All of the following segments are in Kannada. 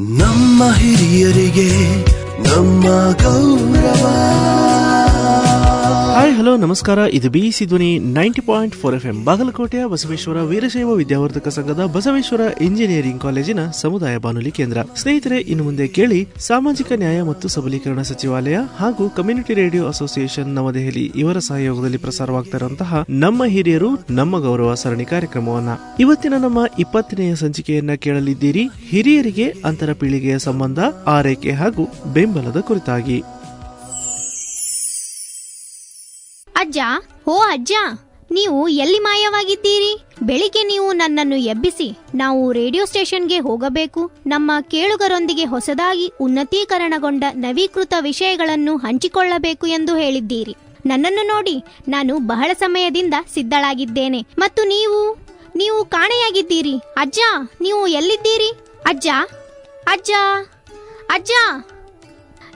ನಮ್ಮ ಹಿರಿಯರಿಗೆ ನಮ್ಮ ಗೌರವ. ಹಲೋ, ನಮಸ್ಕಾರ. ಇದು B C Dhwani ninety point four F M ಬಾಗಲಕೋಟೆಯ ಬಸವೇಶ್ವರ ವೀರಶೈವ ವಿದ್ಯಾವರ್ಧಕ ಸಂಘದ ಬಸವೇಶ್ವರ ಇಂಜಿನಿಯರಿಂಗ್ ಕಾಲೇಜಿನ ಸಮುದಾಯ ಬಾನುಲಿ ಕೇಂದ್ರ. ಸ್ನೇಹಿತರೆ, ಇನ್ನು ಮುಂದೆ ಕೇಳಿ ಸಾಮಾಜಿಕ ನ್ಯಾಯ ಮತ್ತು ಸಬಲೀಕರಣ ಸಚಿವಾಲಯ ಹಾಗೂ ಕಮ್ಯುನಿಟಿ ರೇಡಿಯೋ ಅಸೋಸಿಯೇಷನ್ ನವದೆಹಲಿ ಇವರ ಸಹಯೋಗದಲ್ಲಿ ಪ್ರಸಾರವಾಗ್ತಿರುವಂತಹ ನಮ್ಮ ಹಿರಿಯರು, ನಮ್ಮ ಗೌರವ ಸರಣಿ ಕಾರ್ಯಕ್ರಮವನ್ನ. ಇವತ್ತಿನ ನಮ್ಮ ಇಪ್ಪತ್ತನೆಯ ಸಂಚಿಕೆಯನ್ನ ಕೇಳಲಿದ್ದೀರಿ. ಹಿರಿಯರಿಗೆ, ಅಂತರ ಪೀಳಿಗೆಯ ಸಂಬಂಧ, ಆರೈಕೆ ಹಾಗೂ ಬೆಂಬಲದ ಕುರಿತಾಗಿ. ಅಜ್ಜ ಓ ಅಜ್ಜ, ನೀವು ಎಲ್ಲಿ ಮಾಯವಾಗಿದ್ದೀರಿ? ಬೆಳಿಗ್ಗೆ ನೀವು ನನ್ನನ್ನು ಎಬ್ಬಿಸಿ, ನಾವು ರೇಡಿಯೋ ಸ್ಟೇಷನ್ಗೆ ಹೋಗಬೇಕು. ನಮ್ಮ ಕೇಳುಗರೊಂದಿಗೆ ಹೊಸದಾಗಿ ಉನ್ನತೀಕರಣಗೊಂಡ ನವೀಕೃತ ವಿಷಯಗಳನ್ನು ಹಂಚಿಕೊಳ್ಳಬೇಕು ಎಂದು ಹೇಳಿದ್ದೀರಿ. ನನ್ನನ್ನು ನೋಡಿ ನಾನು ಬಹಳ ಸಮಯದಿಂದ ಸಿದ್ಧಳಾಗಿದ್ದೇನೆ. ಮತ್ತು ನೀವು? ನೀವು ಕಾಣೆಯಾಗಿದ್ದೀರಿ. ಅಜ್ಜ, ನೀವು ಎಲ್ಲಿದ್ದೀರಿ? ಅಜ್ಜ ಅಜ್ಜ ಅಜ್ಜ!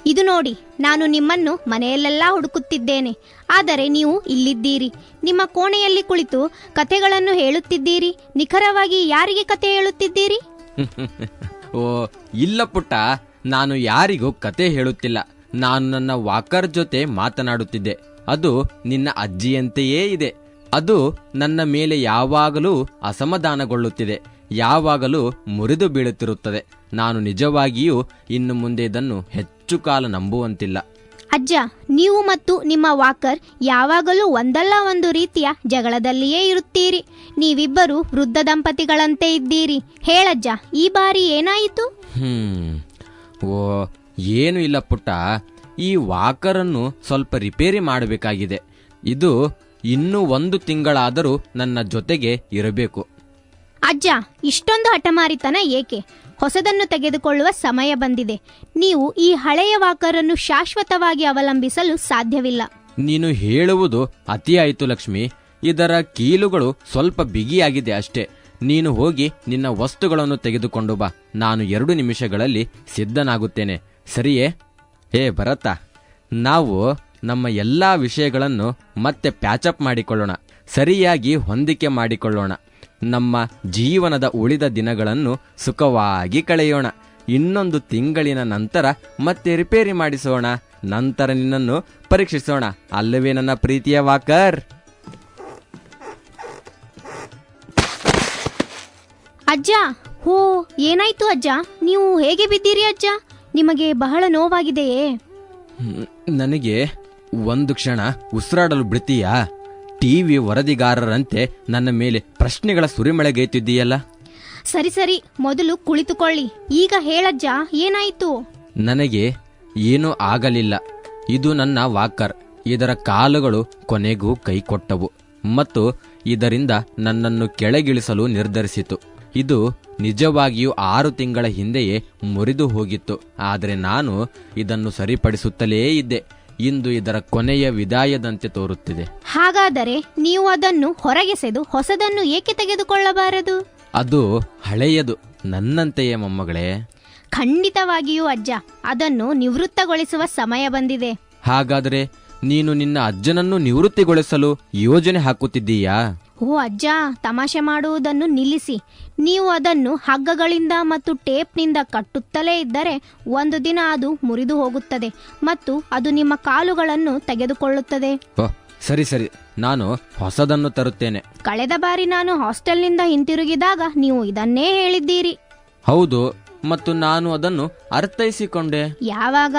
ಇದು ನೋಡಿ, ನಾನು ನಿಮ್ಮನ್ನು ಮನೆಯಲ್ಲೆಲ್ಲ ಹುಡುಕುತ್ತಿದ್ದೇನೆ. ಆದರೆ ನೀವು ಇಲ್ಲಿದ್ದೀರಿ. ನಿಮ್ಮ ಕೋಣೆಯಲ್ಲಿ ಕುಳಿತು ಕಥೆಗಳನ್ನು ಹೇಳುತ್ತಿದ್ದೀರಿ. ನಿಖರವಾಗಿ ಯಾರಿಗೆ ಕತೆ ಹೇಳುತ್ತಿದ್ದೀರಿ? ಓ, ಇಲ್ಲ ಪುಟ್ಟ. ನಾನು ಯಾರಿಗೂ ಕತೆ ಹೇಳುತ್ತಿಲ್ಲ. ನಾನು ನನ್ನ ವಾಕರ್ ಜೊತೆ ಮಾತನಾಡುತ್ತಿದ್ದೆ. ಅದು ನಿನ್ನ ಅಜ್ಜಿಯಂತೆಯೇ ಇದೆ. ಅದು ನನ್ನ ಮೇಲೆ ಯಾವಾಗಲೂ ಅಸಮಾಧಾನಗೊಳ್ಳುತ್ತಿದೆ. ಯಾವಾಗಲೂ ಮುರಿದು ಬೀಳುತ್ತಿರುತ್ತದೆ. ನಾನು ನಿಜವಾಗಿಯೂ ಇನ್ನು ಮುಂದೆ ಇದನ್ನು ಹೆಚ್ಚು ಕಾಲ ನಂಬುವಂತಿಲ್ಲ. ಅಜ್ಜ ನೀವು ಮತ್ತು ನಿಮ್ಮ ವಾಕರ್ ಯಾವಾಗಲೂ ಒಂದಲ್ಲ ಒಂದು ರೀತಿಯ ಜಗಳದಲ್ಲಿಯೇ ಇರುತ್ತೀರಿ. ನೀವಿಬ್ಬರು ವೃದ್ಧ ದಂಪತಿಗಳಂತೆ ಇದ್ದೀರಿ. ಹೇಳಜ್ಜ ಈ ಬಾರಿ ಏನಾಯಿತು? ಹ್ಮ್. ಓ ಏನು ಇಲ್ಲ ಪುಟ್ಟ. ಈ ವಾಕರನ್ನು ಸ್ವಲ್ಪ ರಿಪೇರಿ ಮಾಡಬೇಕಾಗಿದೆ. ಇದು ಇನ್ನೂ ಒಂದು ತಿಂಗಳಾದರೂ ನನ್ನ ಜೊತೆಗೆ ಇರಬೇಕು. ಅಜ್ಜ, ಇಷ್ಟೊಂದು ಹಠಮಾರಿತನ ಏಕೆ? ಹೊಸದನ್ನು ತೆಗೆದುಕೊಳ್ಳುವ ಸಮಯ ಬಂದಿದೆ. ನೀವು ಈ ಹಳೆಯ ವಾಕರನ್ನು ಶಾಶ್ವತವಾಗಿ ಅವಲಂಬಿಸಲು ಸಾಧ್ಯವಿಲ್ಲ. ನೀನು ಹೇಳುವುದು ಅತಿಯಾಯಿತು ಲಕ್ಷ್ಮಿ. ಇದರ ಕೀಲುಗಳು ಸ್ವಲ್ಪ ಬಿಗಿಯಾಗಿದೆ ಅಷ್ಟೇ. ನೀನು ಹೋಗಿ ನಿನ್ನ ವಸ್ತುಗಳನ್ನು ತೆಗೆದುಕೊಂಡು ಬಾ. ನಾನು ಎರಡು ನಿಮಿಷಗಳಲ್ಲಿ ಸಿದ್ಧನಾಗುತ್ತೇನೆ. ಸರಿಯೇ? ಹೇ ಭರತ, ನಾವು ನಮ್ಮ ಎಲ್ಲ ವಿಷಯಗಳನ್ನು ಮತ್ತೆ ಪ್ಯಾಚಪ್ ಮಾಡಿಕೊಳ್ಳೋಣ. ಸರಿಯಾಗಿ ಹೊಂದಿಕೆ ಮಾಡಿಕೊಳ್ಳೋಣ. ನಮ್ಮ ಜೀವನದ ಉಳಿದ ದಿನಗಳನ್ನು ಸುಖವಾಗಿ ಕಳೆಯೋಣ. ಇನ್ನೊಂದು ತಿಂಗಳಿನ ನಂತರ ಮತ್ತೆ ರಿಪೇರಿ ಮಾಡಿಸೋಣ. ನಂತರ ನಿನ್ನನ್ನು ಪರೀಕ್ಷಿಸೋಣ. ಅಲ್ಲವೇ ನನ್ನ ಪ್ರೀತಿಯ ವಾಕರ್? ಅಜ್ಜ ಹೋ ಏನಾಯ್ತು ಅಜ್ಜ? ನೀವು ಹೇಗೆ ಬಿದ್ದೀರಿ ಅಜ್ಜ? ನಿಮಗೆ ಬಹಳ ನೋವಾಗಿದೆಯೇ? ನನಗೆ ಒಂದು ಕ್ಷಣ ಉಸಿರಾಡಲು ಬಿಡ್ತೀಯಾ? ಟಿವಿ ವರದಿಗಾರರಂತೆ ನನ್ನ ಮೇಲೆ ಪ್ರಶ್ನೆಗಳ ಸುರಿಮಳೆಗೈತಿದ್ದೀಯಲ್ಲ ಸರಿ ಸರಿ. ಮೊದಲು ಕುಳಿತುಕೊಳ್ಳಿ. ಈಗ ಹೇಳಜ್ಜ ಏನಾಯಿತು? ನನಗೆ ಏನೂ ಆಗಲಿಲ್ಲ. ಇದು ನನ್ನ ವಾಕರ್. ಇದರ ಕಾಲುಗಳು ಕೊನೆಗೂ ಕೈಕೊಟ್ಟವು ಮತ್ತು ಇದರಿಂದ ನನ್ನನ್ನು ಕೆಳಗಿಳಿಸಲು ನಿರ್ಧರಿಸಿತು. ಇದು ನಿಜವಾಗಿಯೂ ಆರು ತಿಂಗಳ ಹಿಂದೆಯೇ ಮುರಿದು ಹೋಗಿತ್ತು. ಆದರೆ ನಾನು ಇದನ್ನು ಸರಿಪಡಿಸುತ್ತಲೇ ಇದ್ದೆ. ಇಂದು ಇದರ ಕೊನೆಯ ವಿದಾಯದಂತೆ ತೋರುತ್ತಿದೆ. ಹಾಗಾದರೆ ನೀವು ಅದನ್ನು ಹೊರಗೆಸೆದು ಹೊಸದನ್ನು ಏಕೆ ತೆಗೆದುಕೊಳ್ಳಬಾರದು? ಅದು ಹಳೆಯದು ನನ್ನಂತೆಯೇ ಮೊಮ್ಮಗಳೇ. ಖಂಡಿತವಾಗಿಯೂ ಅಜ್ಜ ಅದನ್ನು ನಿವೃತ್ತಗೊಳಿಸುವ ಸಮಯ ಬಂದಿದೆ. ಹಾಗಾದರೆ ನೀನು ನಿನ್ನ ಅಜ್ಜನನ್ನು ನಿವೃತ್ತಿಗೊಳಿಸಲು ಯೋಜನೆ ಹಾಕುತ್ತಿದ್ದೀಯಾ? ಓ ಅಜ್ಜ ತಮಾಷೆ ಮಾಡುವುದನ್ನು ನಿಲ್ಲಿಸಿ. ನೀವು ಅದನ್ನು ಹಗ್ಗಗಳಿಂದ ಮತ್ತು ಟೇಪ್ನಿಂದ ಕಟ್ಟುತ್ತಲೇ ಇದ್ದರೆ ಒಂದು ದಿನ ಅದು ಮುರಿದು ಹೋಗುತ್ತದೆ ಮತ್ತು ಅದು ನಿಮ್ಮ ಕಾಲುಗಳನ್ನು ತೆಗೆದುಕೊಳ್ಳುತ್ತದೆ. ಸರಿ ಸರಿ. ನಾನು ಹೊಸದನ್ನು ತರುತ್ತೇನೆ. ಕಳೆದ ಬಾರಿ ನಾನು ಹಾಸ್ಟೆಲ್ನಿಂದ ಹಿಂತಿರುಗಿದಾಗ ನೀವು ಇದನ್ನೇ ಹೇಳಿದ್ದೀರಿ. ಹೌದು ಮತ್ತು ನಾನು ಅದನ್ನು ಅರ್ಥೈಸಿಕೊಂಡೆ. ಯಾವಾಗ?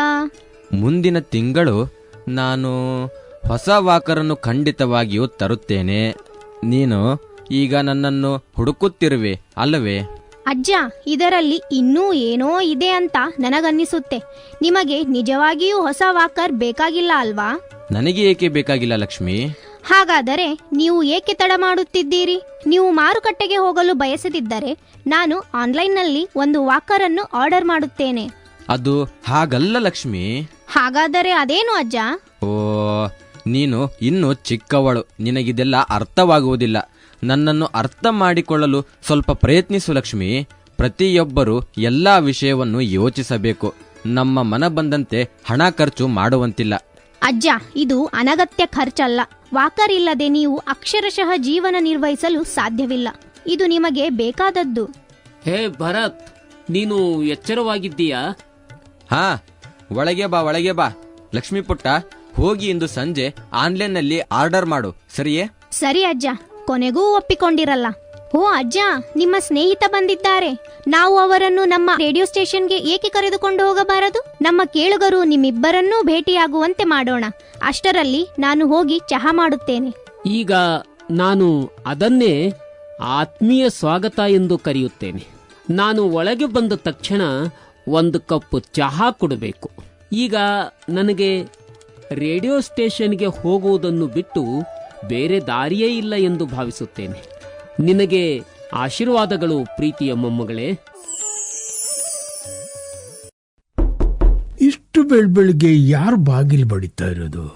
ಮುಂದಿನ ತಿಂಗಳು ನಾನು ಹೊಸ ವಾಕರನ್ನು ಖಂಡಿತವಾಗಿಯೂ ತರುತ್ತೇನೆ. ನೀನು ಈಗ ನನ್ನನ್ನು ಹುಡುಕುತ್ತಿರುವೆ ಅಲ್ಲವೇ? ಅಜ್ಜ ಇದರಲ್ಲಿ ಇನ್ನೂ ಏನೋ ಇದೆ ಅಂತ ನನಗನ್ನಿಸುತ್ತೆ. ನಿಮಗೆ ನಿಜವಾಗಿಯೂ ಹೊಸ ವಾಕರ್ ಬೇಕಾಗಿಲ್ಲ ಅಲ್ವಾ? ನನಗೆ ಏಕೆ ಬೇಕಾಗಿಲ್ಲ ಲಕ್ಷ್ಮಿ? ಹಾಗಾದರೆ ನೀವು ಏಕೆ ತಡ ಮಾಡುತ್ತಿದ್ದೀರಿ? ನೀವು ಮಾರುಕಟ್ಟೆಗೆ ಹೋಗಲು ಬಯಸದಿದ್ದರೆ ನಾನು ಆನ್ಲೈನ್ನಲ್ಲಿ ಒಂದು ವಾಕರ್ ಅನ್ನು ಆರ್ಡರ್ ಮಾಡುತ್ತೇನೆ. ಅದು ಹಾಗಲ್ಲ ಲಕ್ಷ್ಮಿ. ಹಾಗಾದರೆ ಅದೇನು ಅಜ್ಜ? ಓ ನೀನು ಇನ್ನು ಚಿಕ್ಕವಳು. ನಿನಗಿದೆಲ್ಲ ಅರ್ಥವಾಗುವುದಿಲ್ಲ. ನನ್ನನ್ನು ಅರ್ಥ ಮಾಡಿಕೊಳ್ಳಲು ಸ್ವಲ್ಪ ಪ್ರಯತ್ನಿಸು ಲಕ್ಷ್ಮಿ. ಪ್ರತಿಯೊಬ್ಬರು ಎಲ್ಲ ವಿಷಯವನ್ನು ಯೋಚಿಸಬೇಕು. ನಮ್ಮ ಮನ ಬಂದಂತೆ ಹಣ ಖರ್ಚು ಮಾಡುವಂತಿಲ್ಲ. ಅಜ್ಜ ಇದು ಅನಗತ್ಯ ಖರ್ಚಲ್ಲ. ವಾಕರ್ ಇಲ್ಲದೆ ನೀವು ಅಕ್ಷರಶಃ ಜೀವನ ನಿರ್ವಹಿಸಲು ಸಾಧ್ಯವಿಲ್ಲ. ಇದು ನಿಮಗೆ ಬೇಕಾದದ್ದು. ಹೇ ಭರತ್ ನೀನು ಎಚ್ಚರವಾಗಿದ್ದೀಯಾ? ಹಾ ಒಳಗೆ ಬಾ ಒಳಗೆ ಬಾ. ಲಕ್ಷ್ಮೀ ಪುಟ್ಟ ಹೋಗಿ ಇಂದು ಸಂಜೆ ಆನ್ಲೈನ್ನಲ್ಲಿ ಆರ್ಡರ್ ಮಾಡು. ಸರಿಯೇ? ಸರಿ ಅಜ್ಜ. ಕೊನೆಗೂ ಒಪ್ಪಿಕೊಂಡಿರಲ್ಲ. ಓ ಅಜ್ಜ ನಿಮ್ಮ ಸ್ನೇಹಿತ ಬಂದಿದ್ದಾರೆ. ನಾವು ಅವರನ್ನು ನಮ್ಮ ರೇಡಿಯೋ ಸ್ಟೇಷನ್ಗೆ ಏಕೆ ಕರೆದುಕೊಂಡು ಹೋಗಬಾರದು? ನಮ್ಮ ಕೇಳುಗರು ನಿಮ್ಮಿಬ್ಬರನ್ನೂ ಭೇಟಿಯಾಗುವಂತೆ ಮಾಡೋಣ. ಅಷ್ಟರಲ್ಲಿ ನಾನು ಹೋಗಿ ಚಹಾ ಮಾಡುತ್ತೇನೆ. ಈಗ ನಾನು ಅದನ್ನೇ ಆತ್ಮೀಯ ಸ್ವಾಗತ ಎಂದು ಕರೆಯುತ್ತೇನೆ. ನಾನು ಒಳಗೆ ಬಂದ ತಕ್ಷಣ ಒಂದು ಕಪ್ ಚಹಾ ಕೊಡಬೇಕು. ಈಗ ನನಗೆ ರೇಡಿಯೋ ಸ್ಟೇಷನ್ಗೆ ಹೋಗುವುದನ್ನು ಬಿಟ್ಟು ಬೇರೆ ದಾರಿಯೇ ಇಲ್ಲ ಎಂದು ಭಾವಿಸುತ್ತೇನೆ. ನಿನಗೆ ಆಶೀರ್ವಾದಗಳು ಪ್ರೀತಿಯ ಮೊಮ್ಮಗಳೇ. ಇಷ್ಟು ಬೆಳ್ ಬೆಳಿಗ್ಗೆ ಯಾರು ಬಾಗಿಲು ಬಡಿತಾ ಇರೋದು?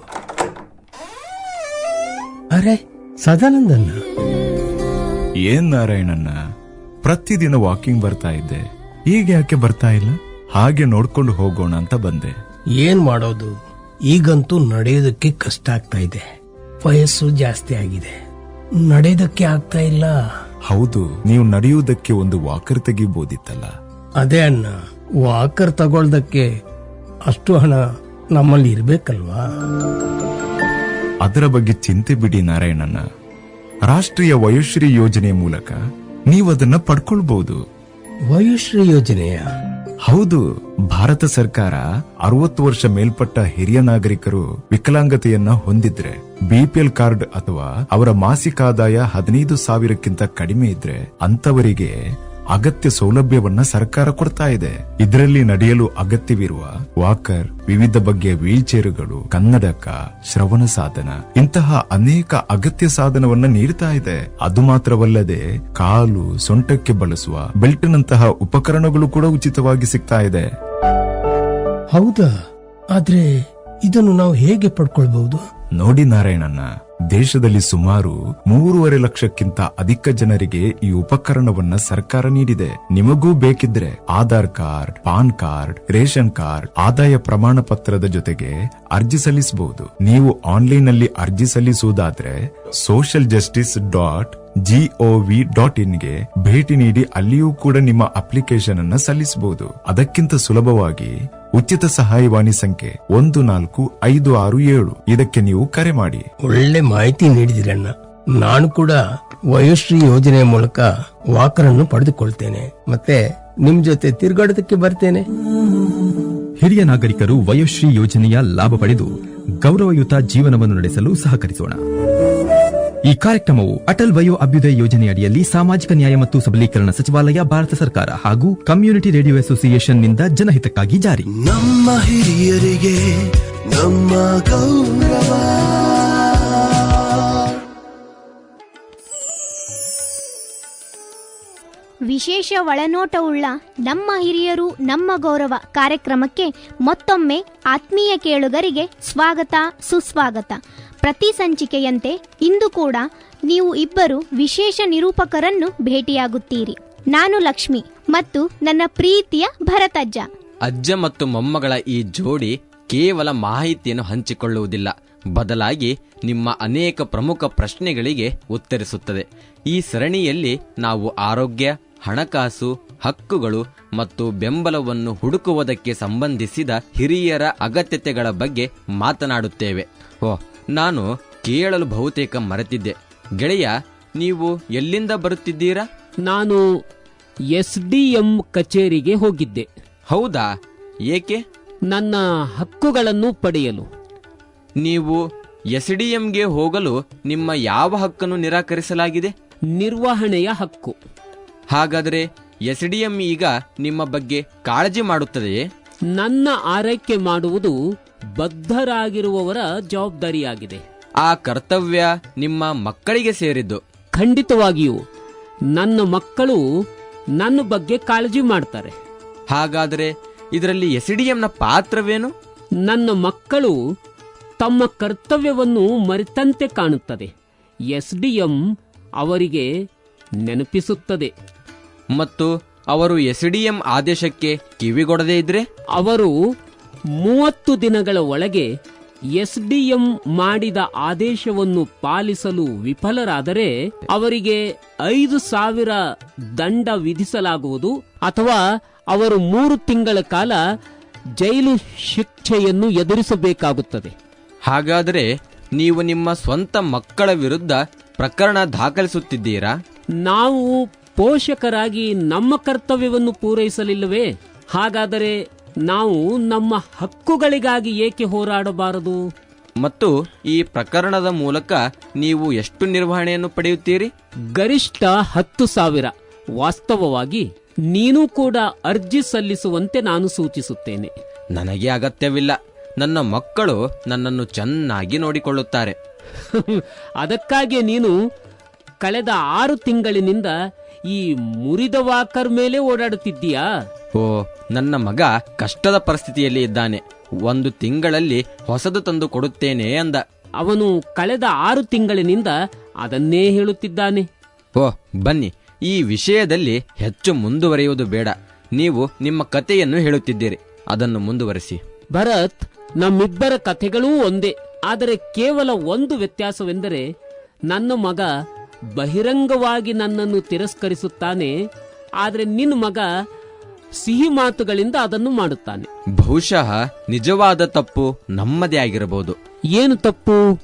ಅರೆ ಸದಾನಂದನ್ನ ಏನ್ ನಾರಾಯಣನ್ನ ಪ್ರತಿದಿನ ವಾಕಿಂಗ್ ಬರ್ತಾ ಇದ್ದೆ. ಈಗ ಯಾಕೆ ಬರ್ತಾ ಇಲ್ಲ? ಹಾಗೆ ನೋಡ್ಕೊಂಡು ಹೋಗೋಣ ಅಂತ ಬಂದೆ. ಏನ್ ಮಾಡೋದು? ಈಗಂತೂ ನಡೆಯೋದಕ್ಕೆ ಕಷ್ಟ ಆಗ್ತಾ ಇದೆ. ವಯಸ್ಸು ಜಾಸ್ತಿ ಆಗಿದೆ. ನಡೆಯೋದಕ್ಕೆ ಆಗ್ತಾ ಇಲ್ಲ. ಹೌದು ನೀವು ನಡೆಯುವುದಕ್ಕೆ ಒಂದು ವಾಕರ್ ತೆಗಿಬೋದಿತ್ತಲ್ಲ? ಅದೇ ಅಣ್ಣ ವಾಕರ್ ತಗೊಳ್ದಕ್ಕೆ ಅಷ್ಟು ಹಣ ನಮ್ಮಲ್ಲಿ ಇರ್ಬೇಕಲ್ವಾ? ಅದರ ಬಗ್ಗೆ ಚಿಂತೆ ಬಿಡಿ ನಾರಾಯಣನ ರಾಷ್ಟ್ರೀಯ ವಯೋಶ್ರೀ ಯೋಜನೆ ಮೂಲಕ ನೀವು ಅದನ್ನ ಪಡ್ಕೊಳ್ಬಹುದು ವಯೋಶ್ರೀ ಯೋಜನೆಯ? ಹೌದು, ಭಾರತ ಸರ್ಕಾರ ಅರವತ್ತು ವರ್ಷ ಮೇಲ್ಪಟ್ಟ ಹಿರಿಯ ನಾಗರಿಕರು ವಿಕಲಾಂಗತೆಯನ್ನ ಹೊಂದಿದ್ರೆ ಬಿಪಿಎಲ್ ಕಾರ್ಡ್ ಅಥವಾ ಅವರ ಮಾಸಿಕ ಆದಾಯ ಹದಿನೈದು ಸಾವಿರಕ್ಕಿಂತ ಕಡಿಮೆ ಇದ್ರೆ ಅಂತವರಿಗೆ ಅಗತ್ಯ ಸೌಲಭ್ಯವನ್ನ ಸರ್ಕಾರ ಕೊಡ್ತಾ ಇದೆ. ಇದರಲ್ಲಿ ನಡೆಯಲು ಅಗತ್ಯವಿರುವ ವಾಕರ್ ವಿವಿಧ ಬಗೆಯ ವೀಲ್ ಚೇರುಗಳು ಕನ್ನಡಕ ಶ್ರವಣ ಸಾಧನ ಇಂತಹ ಅನೇಕ ಅಗತ್ಯ ಸಾಧನವನ್ನ ನೀಡ್ತಾ ಇದೆ. ಅದು ಮಾತ್ರವಲ್ಲದೆ ಕಾಲು ಸೊಂಟಕ್ಕೆ ಬಳಸುವ ಬೆಲ್ಟ್ನಂತಹ ಉಪಕರಣಗಳು ಕೂಡ ಉಚಿತವಾಗಿ ಸಿಗ್ತಾ ಇದೆ. ಹೌದಾ? ಆದ್ರೆ ಇದನ್ನು ನಾವು ಹೇಗೆ ಪಡ್ಕೊಳ್ಬಹುದು? ನೋಡಿ ನಾರಾಯಣನ್ನ ದೇಶದಲ್ಲಿ ಸುಮಾರು ಮೂರುವರೆ ಲಕ್ಷಕ್ಕಿಂತ ಅಧಿಕ ಜನರಿಗೆ ಈ ಉಪಕರಣವನ್ನ ಸರ್ಕಾರ ನೀಡಿದೆ. ನಿಮಗೂ ಬೇಕಿದ್ರೆ Aadhaar card, PAN card, ration card, ಆದಾಯ ಪ್ರಮಾಣ ಪತ್ರದ ಜೊತೆಗೆ ಅರ್ಜಿ ಸಲ್ಲಿಸಬಹುದು. ನೀವು ಆನ್ಲೈನ್ನಲ್ಲಿ ಅರ್ಜಿ ಸಲ್ಲಿಸುವುದಾದ್ರೆ social justice dot GOV dot ಇನ್ಗೆ ಭೇಟಿ ನೀಡಿ ಅಲ್ಲಿಯೂ ಕೂಡ ನಿಮ್ಮ ಅಪ್ಲಿಕೇಶನ್ ಅನ್ನ ಸಲ್ಲಿಸಬಹುದು. ಅದಕ್ಕಿಂತ ಸುಲಭವಾಗಿ ಉಚಿತ ಸಹಾಯವಾಣಿ ಸಂಖ್ಯೆ ಒಂದು ನಾಲ್ಕು ಐದು ಆರು ಏಳು. ಇದಕ್ಕೆ ನೀವು ಕರೆ ಮಾಡಿ. ಒಳ್ಳೆ ಮಾಹಿತಿ ನೀಡಿದಿರಣ್ಣ ನಾನು ಕೂಡ ವಯೋಶ್ರೀ ಯೋಜನೆ ಮೂಲಕ ವಾಕರನ್ನು ಪಡೆದುಕೊಳ್ತೇನೆ. ಮತ್ತೆ ನಿಮ್ ಜೊತೆ ತಿರುಗಾಡೋದಕ್ಕೆ ಬರ್ತೇನೆ. ಹಿರಿಯ ನಾಗರಿಕರು ವಯೋಶ್ರೀ ಯೋಜನೆಯ ಲಾಭ ಪಡೆದು ಗೌರವಯುತ ಜೀವನವನ್ನು ನಡೆಸಲು ಸಹಕರಿಸೋಣ. ಈ ಕಾರ್ಯಕ್ರಮವು ಅಟಲ್ ವಯೋ ಅಭ್ಯುದಯ ಯೋಜನೆಯಡಿಯಲ್ಲಿ ಸಾಮಾಜಿಕ ನ್ಯಾಯ ಮತ್ತು ಸಬಲೀಕರಣ ಸಚಿವಾಲಯ ಭಾರತ ಸರ್ಕಾರ ಹಾಗೂ ಕಮ್ಯುನಿಟಿ ರೇಡಿಯೋ ಅಸೋಸಿಯೇಷನ್ನಿಂದ ಜನಹಿತಕ್ಕಾಗಿ ಜಾರಿ. ನಮ್ಮ ಹಿರಿಯರಿಗೆ ನಮ್ಮ ಗೌರವ. ವಿಶೇಷ ಒಳನೋಟವುಳ್ಳ ನಮ್ಮ ಹಿರಿಯರು ನಮ್ಮ ಗೌರವ ಕಾರ್ಯಕ್ರಮಕ್ಕೆ ಮತ್ತೊಮ್ಮೆ ಆತ್ಮೀಯ ಕೇಳುಗರಿಗೆ ಸ್ವಾಗತ ಸುಸ್ವಾಗತ. ಪ್ರತಿ ಸಂಚಿಕೆಯಂತೆ ಇಂದು ಕೂಡ ನೀವು ಇಬ್ಬರು ವಿಶೇಷ ನಿರೂಪಕರನ್ನು ಭೇಟಿಯಾಗುತ್ತೀರಿ. ನಾನು ಲಕ್ಷ್ಮಿ ಮತ್ತು ನನ್ನ ಪ್ರೀತಿಯ ಭರತಜ್ಜ. ಅಜ್ಜ ಮತ್ತು ಮೊಮ್ಮಗಳ ಈ ಜೋಡಿ ಕೇವಲ ಮಾಹಿತಿಯನ್ನು ಹಂಚಿಕೊಳ್ಳುವುದಿಲ್ಲ. ಬದಲಾಗಿ ನಿಮ್ಮ ಅನೇಕ ಪ್ರಮುಖ ಪ್ರಶ್ನೆಗಳಿಗೆ ಉತ್ತರಿಸುತ್ತದೆ. ಈ ಸರಣಿಯಲ್ಲಿ ನಾವು ಆರೋಗ್ಯ, ಹಣಕಾಸು, ಹಕ್ಕುಗಳು ಮತ್ತು ಬೆಂಬಲವನ್ನು ಹುಡುಕುವುದಕ್ಕೆ ಸಂಬಂಧಿಸಿದ ಹಿರಿಯರ ಅಗತ್ಯತೆಗಳ ಬಗ್ಗೆ ಮಾತನಾಡುತ್ತೇವೆ. ಓ ನಾನು ಕೇಳಲು ಬಹುತೇಕ ಮರೆತಿದ್ದೆ. ಗೆಳೆಯ ನೀವು ಎಲ್ಲಿಂದ ಬರುತ್ತಿದ್ದೀರಾ? ನಾನು ಎಸ್ ಡಿ ಎಂ ಕಚೇರಿಗೆ ಹೋಗಿದ್ದೆ. ಹೌದಾ? ಏಕೆ? ನನ್ನ ಹಕ್ಕುಗಳನ್ನು ಪಡೆಯಲು. ನೀವು ಎಸ್ ಡಿ ಎಂಗೆ ಹೋಗಲು ನಿಮ್ಮ ಯಾವ ಹಕ್ಕನ್ನು ನಿರಾಕರಿಸಲಾಗಿದೆ? ನಿರ್ವಹಣೆಯ ಹಕ್ಕು. ಹಾಗಾದರೆ ಎಸ್ಡಿಎಂ ಈಗ ನಿಮ್ಮ ಬಗ್ಗೆ ಕಾಳಜಿ ಮಾಡುತ್ತದೆಯೇ? ನನ್ನ ಆರೈಕೆ ಮಾಡುವುದು ಬದ್ಧರಾಗಿರುವವರ ಜವಾಬ್ದಾರಿಯಾಗಿದೆ. ಆ ಕರ್ತವ್ಯ ನಿಮ್ಮ ಮಕ್ಕಳಿಗೆ ಸೇರಿದ್ದು. ಖಂಡಿತವಾಗಿಯೂ ನನ್ನ ಮಕ್ಕಳು ನನ್ನ ಬಗ್ಗೆ ಕಾಳಜಿ ಮಾಡ್ತಾರೆ. ಹಾಗಾದರೆ ಇದರಲ್ಲಿ ಎಸಿಡಿಎಂನ ಪಾತ್ರವೇನು? ನನ್ನ ಮಕ್ಕಳು ತಮ್ಮ ಕರ್ತವ್ಯವನ್ನು ಮರೆತಂತೆ ಕಾಣುತ್ತದೆ. ಎಸ್ ಡಿ ಎಂ ಅವರಿಗೆ ನೆನಪಿಸುತ್ತದೆ. ಮತ್ತು ಅವರು ಎಸ್ಡಿಎಂ ಆದೇಶಕ್ಕೆ ಕಿವಿಗೊಡದೇ ಇದ್ರೆ? ಅವರು ಮೂವತ್ತು ದಿನಗಳ ಒಳಗೆ ಎಸ್ಡಿಎಂ ಮಾಡಿದ ಆದೇಶವನ್ನು ಪಾಲಿಸಲು ವಿಫಲರಾದರೆ ಅವರಿಗೆ ಐದು ಸಾವಿರ ದಂಡ ವಿಧಿಸಲಾಗುವುದು ಅಥವಾ ಅವರು ಮೂರು ತಿಂಗಳ ಕಾಲ ಜೈಲು ಶಿಕ್ಷೆಯನ್ನು ಎದುರಿಸಬೇಕಾಗುತ್ತದೆ. ಹಾಗಾದರೆ ನೀವು ನಿಮ್ಮ ಸ್ವಂತ ಮಕ್ಕಳ ವಿರುದ್ಧ ಪ್ರಕರಣ ದಾಖಲಿಸುತ್ತಿದ್ದೀರಾ? ನಾವು ಪೋಷಕರಾಗಿ ನಮ್ಮ ಕರ್ತವ್ಯವನ್ನು ಪೂರೈಸಲಿಲ್ಲವೇ? ಹಾಗಾದರೆ ನಾವು ನಮ್ಮ ಹಕ್ಕುಗಳಿಗಾಗಿ ಏಕೆ ಹೋರಾಡಬಾರದು? ಮತ್ತು ಈ ಪ್ರಕರಣದ ಮೂಲಕ ನೀವು ಎಷ್ಟು ನಿರ್ವಹಣೆಯನ್ನು ಪಡೆಯುತ್ತೀರಿ? ಗರಿಷ್ಠ ಹತ್ತು ಸಾವಿರ. ವಾಸ್ತವವಾಗಿ ನೀನು ಕೂಡ ಅರ್ಜಿ ಸಲ್ಲಿಸುವಂತೆ ನಾನು ಸೂಚಿಸುತ್ತೇನೆ. ನನಗೆ ಅಗತ್ಯವಿಲ್ಲ. ನನ್ನ ಮಕ್ಕಳು ನನ್ನನ್ನು ಚೆನ್ನಾಗಿ ನೋಡಿಕೊಳ್ಳುತ್ತಾರೆ. ಅದಕ್ಕಾಗಿ ನೀನು ಕಳೆದ ಆರು ತಿಂಗಳಿನಿಂದ ಈ ಮುರಿದ ವಾಕರ್ ಮೇಲೆ ಓಡಾಡುತ್ತಿದ್ದೀಯಾ? ಓ ನನ್ನ ಮಗ ಕಷ್ಟದ ಪರಿಸ್ಥಿತಿಯಲ್ಲಿ ಇದ್ದಾನೆ. ಒಂದು ತಿಂಗಳಲ್ಲಿ ಹೊಸದು ತಂದು ಕೊಡುತ್ತೇನೆ ಅಂದ. ಅವನು ಕಳೆದ ಆರು ತಿಂಗಳಿನಿಂದ ಅದನ್ನೇ ಹೇಳುತ್ತಿದ್ದಾನೆ. ಓ ಬನ್ನಿ. ಈ ವಿಷಯದಲ್ಲಿ ಹೆಚ್ಚು ಮುಂದುವರಿಯುವುದು ಬೇಡ. ನೀವು ನಿಮ್ಮ ಕಥೆಯನ್ನು ಹೇಳುತ್ತಿದ್ದೀರಿ. ಅದನ್ನು ಮುಂದುವರಿಸಿ. ಭರತ್ ನಮ್ಮಿಬ್ಬರ ಕಥೆಗಳೂ ಒಂದೇ. ಆದರೆ ಕೇವಲ ಒಂದು ವ್ಯತ್ಯಾಸವೆಂದರೆ ನನ್ನ ಮಗ ಬಹಿರಂಗವಾಗಿ ನನ್ನನ್ನು ತಿರಸ್ಕರಿಸುತ್ತಾನೆ ಆದರೆ ನಿನ್ನ ಮಗ ಸಿಹಿ ಮಾತುಗಳಿಂದ ಅದನ್ನು ಮಾಡುತ್ತಾನೆ. ಬಹುಶಃ ನಿಜವಾದ ತಪ್ಪು ನಮ್ಮದೇ ಆಗಿರಬಹುದು. ಏನು ತಪ್ಪು?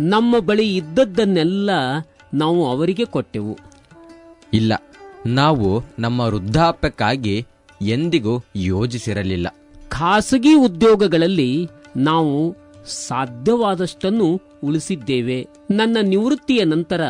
ನಮ್ಮ ಬಳಿ ಇದ್ದದ್ದನ್ನೆಲ್ಲ ನಾವು ಅವರಿಗೆ ಕೊಟ್ಟೆವು. ಇಲ್ಲ ನಾವು ನಮ್ಮ ವೃದ್ಧಾಪ್ಯಕ್ಕಾಗಿ ಎಂದಿಗೂ ಯೋಜಿಸಿರಲಿಲ್ಲ. ಖಾಸಗಿ ಉದ್ಯೋಗಗಳಲ್ಲಿ ನಾವು ಸಾಧ್ಯವಾದಷ್ಟನ್ನು ಉಳಿಸಿದ್ದೇವೆ. ನನ್ನ ನಿವೃತ್ತಿಯ ನಂತರ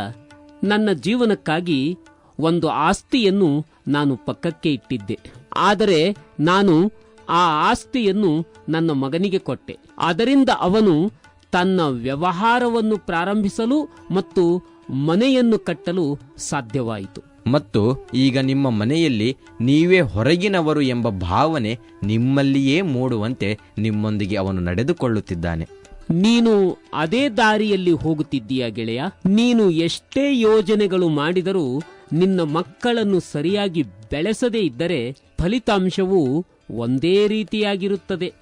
ನನ್ನ ಜೀವನಕ್ಕಾಗಿ ಒಂದು ಆಸ್ತಿಯನ್ನು ನಾನು ಪಕ್ಕಕ್ಕೆ ಇಟ್ಟಿದ್ದೆ. ಆದರೆ ನಾನು ಆ ಆಸ್ತಿಯನ್ನು ನನ್ನ ಮಗನಿಗೆ ಕೊಟ್ಟೆ. ಅದರಿಂದ ಅವನು ತನ್ನ ವ್ಯವಹಾರವನ್ನು ಪ್ರಾರಂಭಿಸಲು ಮತ್ತು ಮನೆಯನ್ನು ಕಟ್ಟಲು ಸಾಧ್ಯವಾಯಿತು. ಮತ್ತು ಈಗ ನಿಮ್ಮ ಮನೆಯಲ್ಲಿ ನೀವೇ ಹೊರಗಿನವರು ಎಂಬ ಭಾವನೆ ನಿಮ್ಮಲ್ಲಿಯೇ ಮೂಡುವಂತೆ ನಿಮ್ಮೊಂದಿಗೆ ಅವನು ನಡೆದುಕೊಳ್ಳುತ್ತಿದ್ದಾನೆ. ನೀನು ಅದೇ ದಾರಿಯಲ್ಲಿ ಹೋಗುತ್ತಿದ್ದೀಯ ಗೆಳೆಯ. ನೀನು ಎಷ್ಟೇ ಯೋಜನೆಗಳು ಮಾಡಿದರೂ ನಿನ್ನ ಮಕ್ಕಳನ್ನು ಸರಿಯಾಗಿ ಬೆಳೆಸದೇ ಇದ್ದರೆ ಫಲಿತಾಂಶವು ಒಂದೇ ರೀತಿಯಾಗಿರುತ್ತದೆ.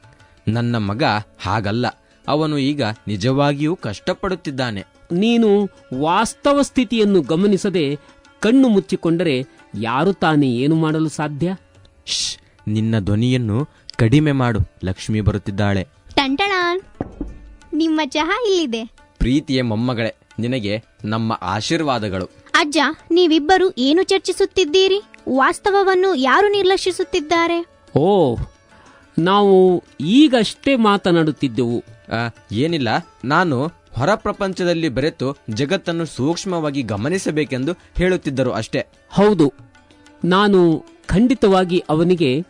ನನ್ನ ಮಗ ಹಾಗಲ್ಲ. ಅವನು ಈಗ ನಿಜವಾಗಿಯೂ ಕಷ್ಟಪಡುತ್ತಿದ್ದಾನೆ. ನೀನು ವಾಸ್ತವ ಸ್ಥಿತಿಯನ್ನು ಗಮನಿಸದೆ ಕಣ್ಣು ಮುಚ್ಚಿಕೊಂಡರೆ ಯಾರು ತಾನೇ ಏನು ಮಾಡಲು ಸಾಧ್ಯ? ಶ್ ನಿನ್ನ ಧ್ವನಿಯನ್ನು ಕಡಿಮೆ ಮಾಡು ಲಕ್ಷ್ಮಿ ಬರುತ್ತಿದ್ದಾಳೆ. ಟಂಟಣಾನ್ ನಿಮ್ಮ ಚಹಾ ಇಲ್ಲಿದೆ. ಪ್ರೀತಿಯ ಮೊಮ್ಮಗಳೇ ನಿನಗೆ ನಮ್ಮ ಆಶೀರ್ವಾದಗಳು. ಅಜ್ಜ ನೀವಿಬ್ಬರು ಏನು ಚರ್ಚಿಸುತ್ತಿದ್ದೀರಿ? ವಾಸ್ತವವನ್ನು ಯಾರು ನಿರ್ಲಕ್ಷಿಸುತ್ತಿದ್ದಾರೆ? ಓ ನಾವು ಈಗಷ್ಟೇ ಮಾತನಾಡುತ್ತಿದ್ದೆವು. ಆ, ಏನಿಲ್ಲ ನಾನು ಹೊರ ಪ್ರಪಂಚದಲ್ಲಿ ಬೆರೆತು ಜಗತ್ತನ್ನು ಸೂಕ್ಷ್ಮವಾಗಿ ಗಮನಿಸಬೇಕೆಂದು ಹೇಳುತ್ತಿದ್ದರು ಅಷ್ಟೇ. ಹೌದು ನಾನು ಖಂಡಿತವಾಗಿ ಅವನಿಗೆ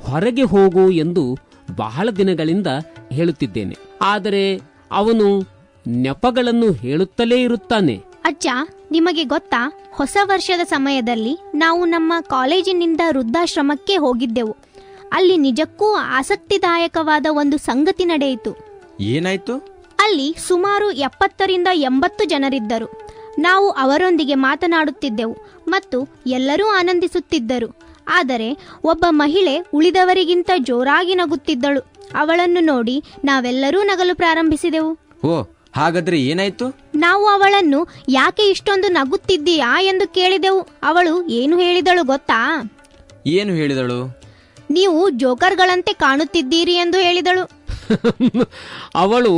ಹೊರಗೆ ಹೋಗು ಎಂದು ಬಹಳ ದಿನಗಳಿಂದ ಹೇಳುತ್ತಿದ್ದೇನೆ. ಆದರೆ ಅವನು ನೆಪಗಳನ್ನು ಹೇಳುತ್ತಲೇ ಇರುತ್ತಾನೆ. ಅಜ್ಜ ನಿಮಗೆ ಗೊತ್ತಾ ಹೊಸ ವರ್ಷದ ಸಮಯದಲ್ಲಿ ನಾವು ನಮ್ಮ ಕಾಲೇಜಿನಿಂದ ವೃದ್ಧಾಶ್ರಮಕ್ಕೆ ಹೋಗಿದ್ದೆವು. ಅಲ್ಲಿ ನಿಜಕ್ಕೂ ಆಸಕ್ತಿದಾಯಕವಾದ ಒಂದು ಸಂಗತಿ ನಡೆಯಿತು. ಏನಾಯ್ತು? ಅಲ್ಲಿ ಸುಮಾರು ಎಪ್ಪತ್ತರಿಂದ ಎಂಬತ್ತು ಜನರಿದ್ದರು. ನಾವು ಅವರೊಂದಿಗೆ ಮಾತನಾಡುತ್ತಿದ್ದೆವು ಮತ್ತು ಎಲ್ಲರೂ ಆನಂದಿಸುತ್ತಿದ್ದರು. ಆದರೆ ಒಬ್ಬ ಮಹಿಳೆ ಉಳಿದವರಿಗಿಂತ ಜೋರಾಗಿ ನಗುತ್ತಿದ್ದಳು. ಅವಳನ್ನು ನೋಡಿ ನಾವೆಲ್ಲರೂ ನಗಲು ಪ್ರಾರಂಭಿಸಿದೆವು. ಓ ಹಾಗಾದ್ರೆ ಏನಾಯ್ತು? ನಾವು ಅವಳನ್ನು ಯಾಕೆ ಇಷ್ಟೊಂದು ನಗುತ್ತಿದ್ದೀಯಾ ಎಂದು ಕೇಳಿದೆವು. ಅವಳು ಏನು ಹೇಳಿದಳು ಗೊತ್ತಾ? ಏನು ಹೇಳಿದಳು? ನೀವು ಜೋಕರ್ಗಳಂತೆ ಕಾಣುತ್ತಿದ್ದೀರಿ ಎಂದು ಹೇಳಿದಳು. ಅವಳು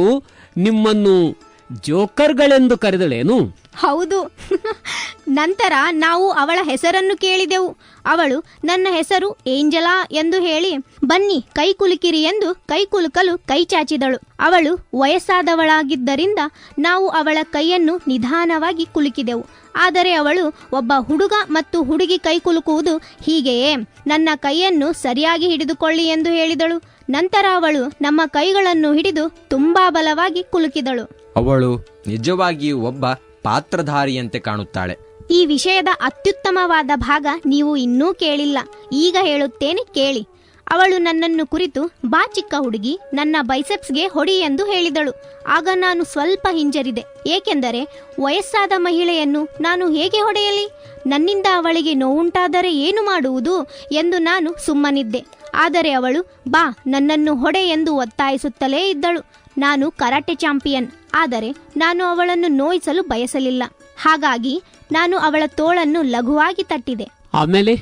ನಿಮ್ಮನ್ನು ಜೋಕರ್ಗಳೆಂದು ಕರೆದಳೇನು? ಹೌದು. ನಂತರ ನಾವು ಅವಳ ಹೆಸರನ್ನು ಕೇಳಿದೆವು. ಅವಳು, ನನ್ನ ಹೆಸರು ಏಂಜಲಾ ಎಂದು ಹೇಳಿ, ಬನ್ನಿ, ಕೈ ಕುಲುಕಿರಿ ಎಂದು ಕೈ ಕುಲುಕಲು ಕೈ ಚಾಚಿದಳು. ಅವಳು ವಯಸ್ಸಾದವಳಾಗಿದ್ದರಿಂದ ನಾವು ಅವಳ ಕೈಯನ್ನು ನಿಧಾನವಾಗಿ ಕುಲುಕಿದೆವು. ಆದರೆ ಅವಳು ಒಬ್ಬ ಹುಡುಗ ಮತ್ತು ಹುಡುಗಿ ಕೈ ಕುಲುಕುವುದು ಹೀಗೆಯೇ. ನನ್ನ ಕೈಯನ್ನು ಸರಿಯಾಗಿ ಹಿಡಿದುಕೊಳ್ಳಿ ಎಂದು ಹೇಳಿದಳು. ನಂತರ ಅವಳು ನಮ್ಮ ಕೈಗಳನ್ನು ಹಿಡಿದು ತುಂಬಾ ಬಲವಾಗಿ ಕುಲುಕಿದಳು. ಅವಳು ನಿಜವಾಗಿಯೂ ಒಬ್ಬ ಪಾತ್ರಧಾರಿಯಂತೆ ಕಾಣುತ್ತಾಳೆ. ಈ ವಿಷಯದ ಅತ್ಯುತ್ತಮವಾದ ಭಾಗ ನೀವು ಇನ್ನೂ ಕೇಳಿಲ್ಲ. ಈಗ ಹೇಳುತ್ತೇನೆ ಕೇಳಿ. ಅವಳು ನನ್ನನ್ನು ಕುರಿತು ಬಾ ಚಿಕ್ಕ ಹುಡುಗಿ ನನ್ನ ಬೈಸೆಪ್ಸ್ಗೆ ಹೊಡಿ ಎಂದು ಹೇಳಿದಳು. ಆಗ ನಾನು ಸ್ವಲ್ಪ ಹಿಂಜರಿದೆ. ಏಕೆಂದರೆ ವಯಸ್ಸಾದ ಮಹಿಳೆಯನ್ನು ನಾನು ಹೇಗೆ ಹೊಡೆಯಲಿ? ನನ್ನಿಂದ ಅವಳಿಗೆ ನೋವುಂಟಾದರೆ ಏನು ಮಾಡುವುದು ಎಂದು ನಾನು ಸುಮ್ಮನಿದ್ದೆ. ಆದರೆ ಅವಳು ಬಾ ನನ್ನನ್ನು ಹೊಡೆ ಎಂದು ಒತ್ತಾಯಿಸುತ್ತಲೇ ಇದ್ದಳು. ನಾನು ಕರಾಟೆ ಚಾಂಪಿಯನ್ ಆದರೆ ನಾನು ಅವಳನ್ನು ನೋಯಿಸಲು ಬಯಸಲಿಲ್ಲ. ಹಾಗಾಗಿ ನಾನು ಅವಳ ತೋಳನ್ನು ಲಘುವಾಗಿ ತಟ್ಟಿದೆ. ಆಮೇಲೆ?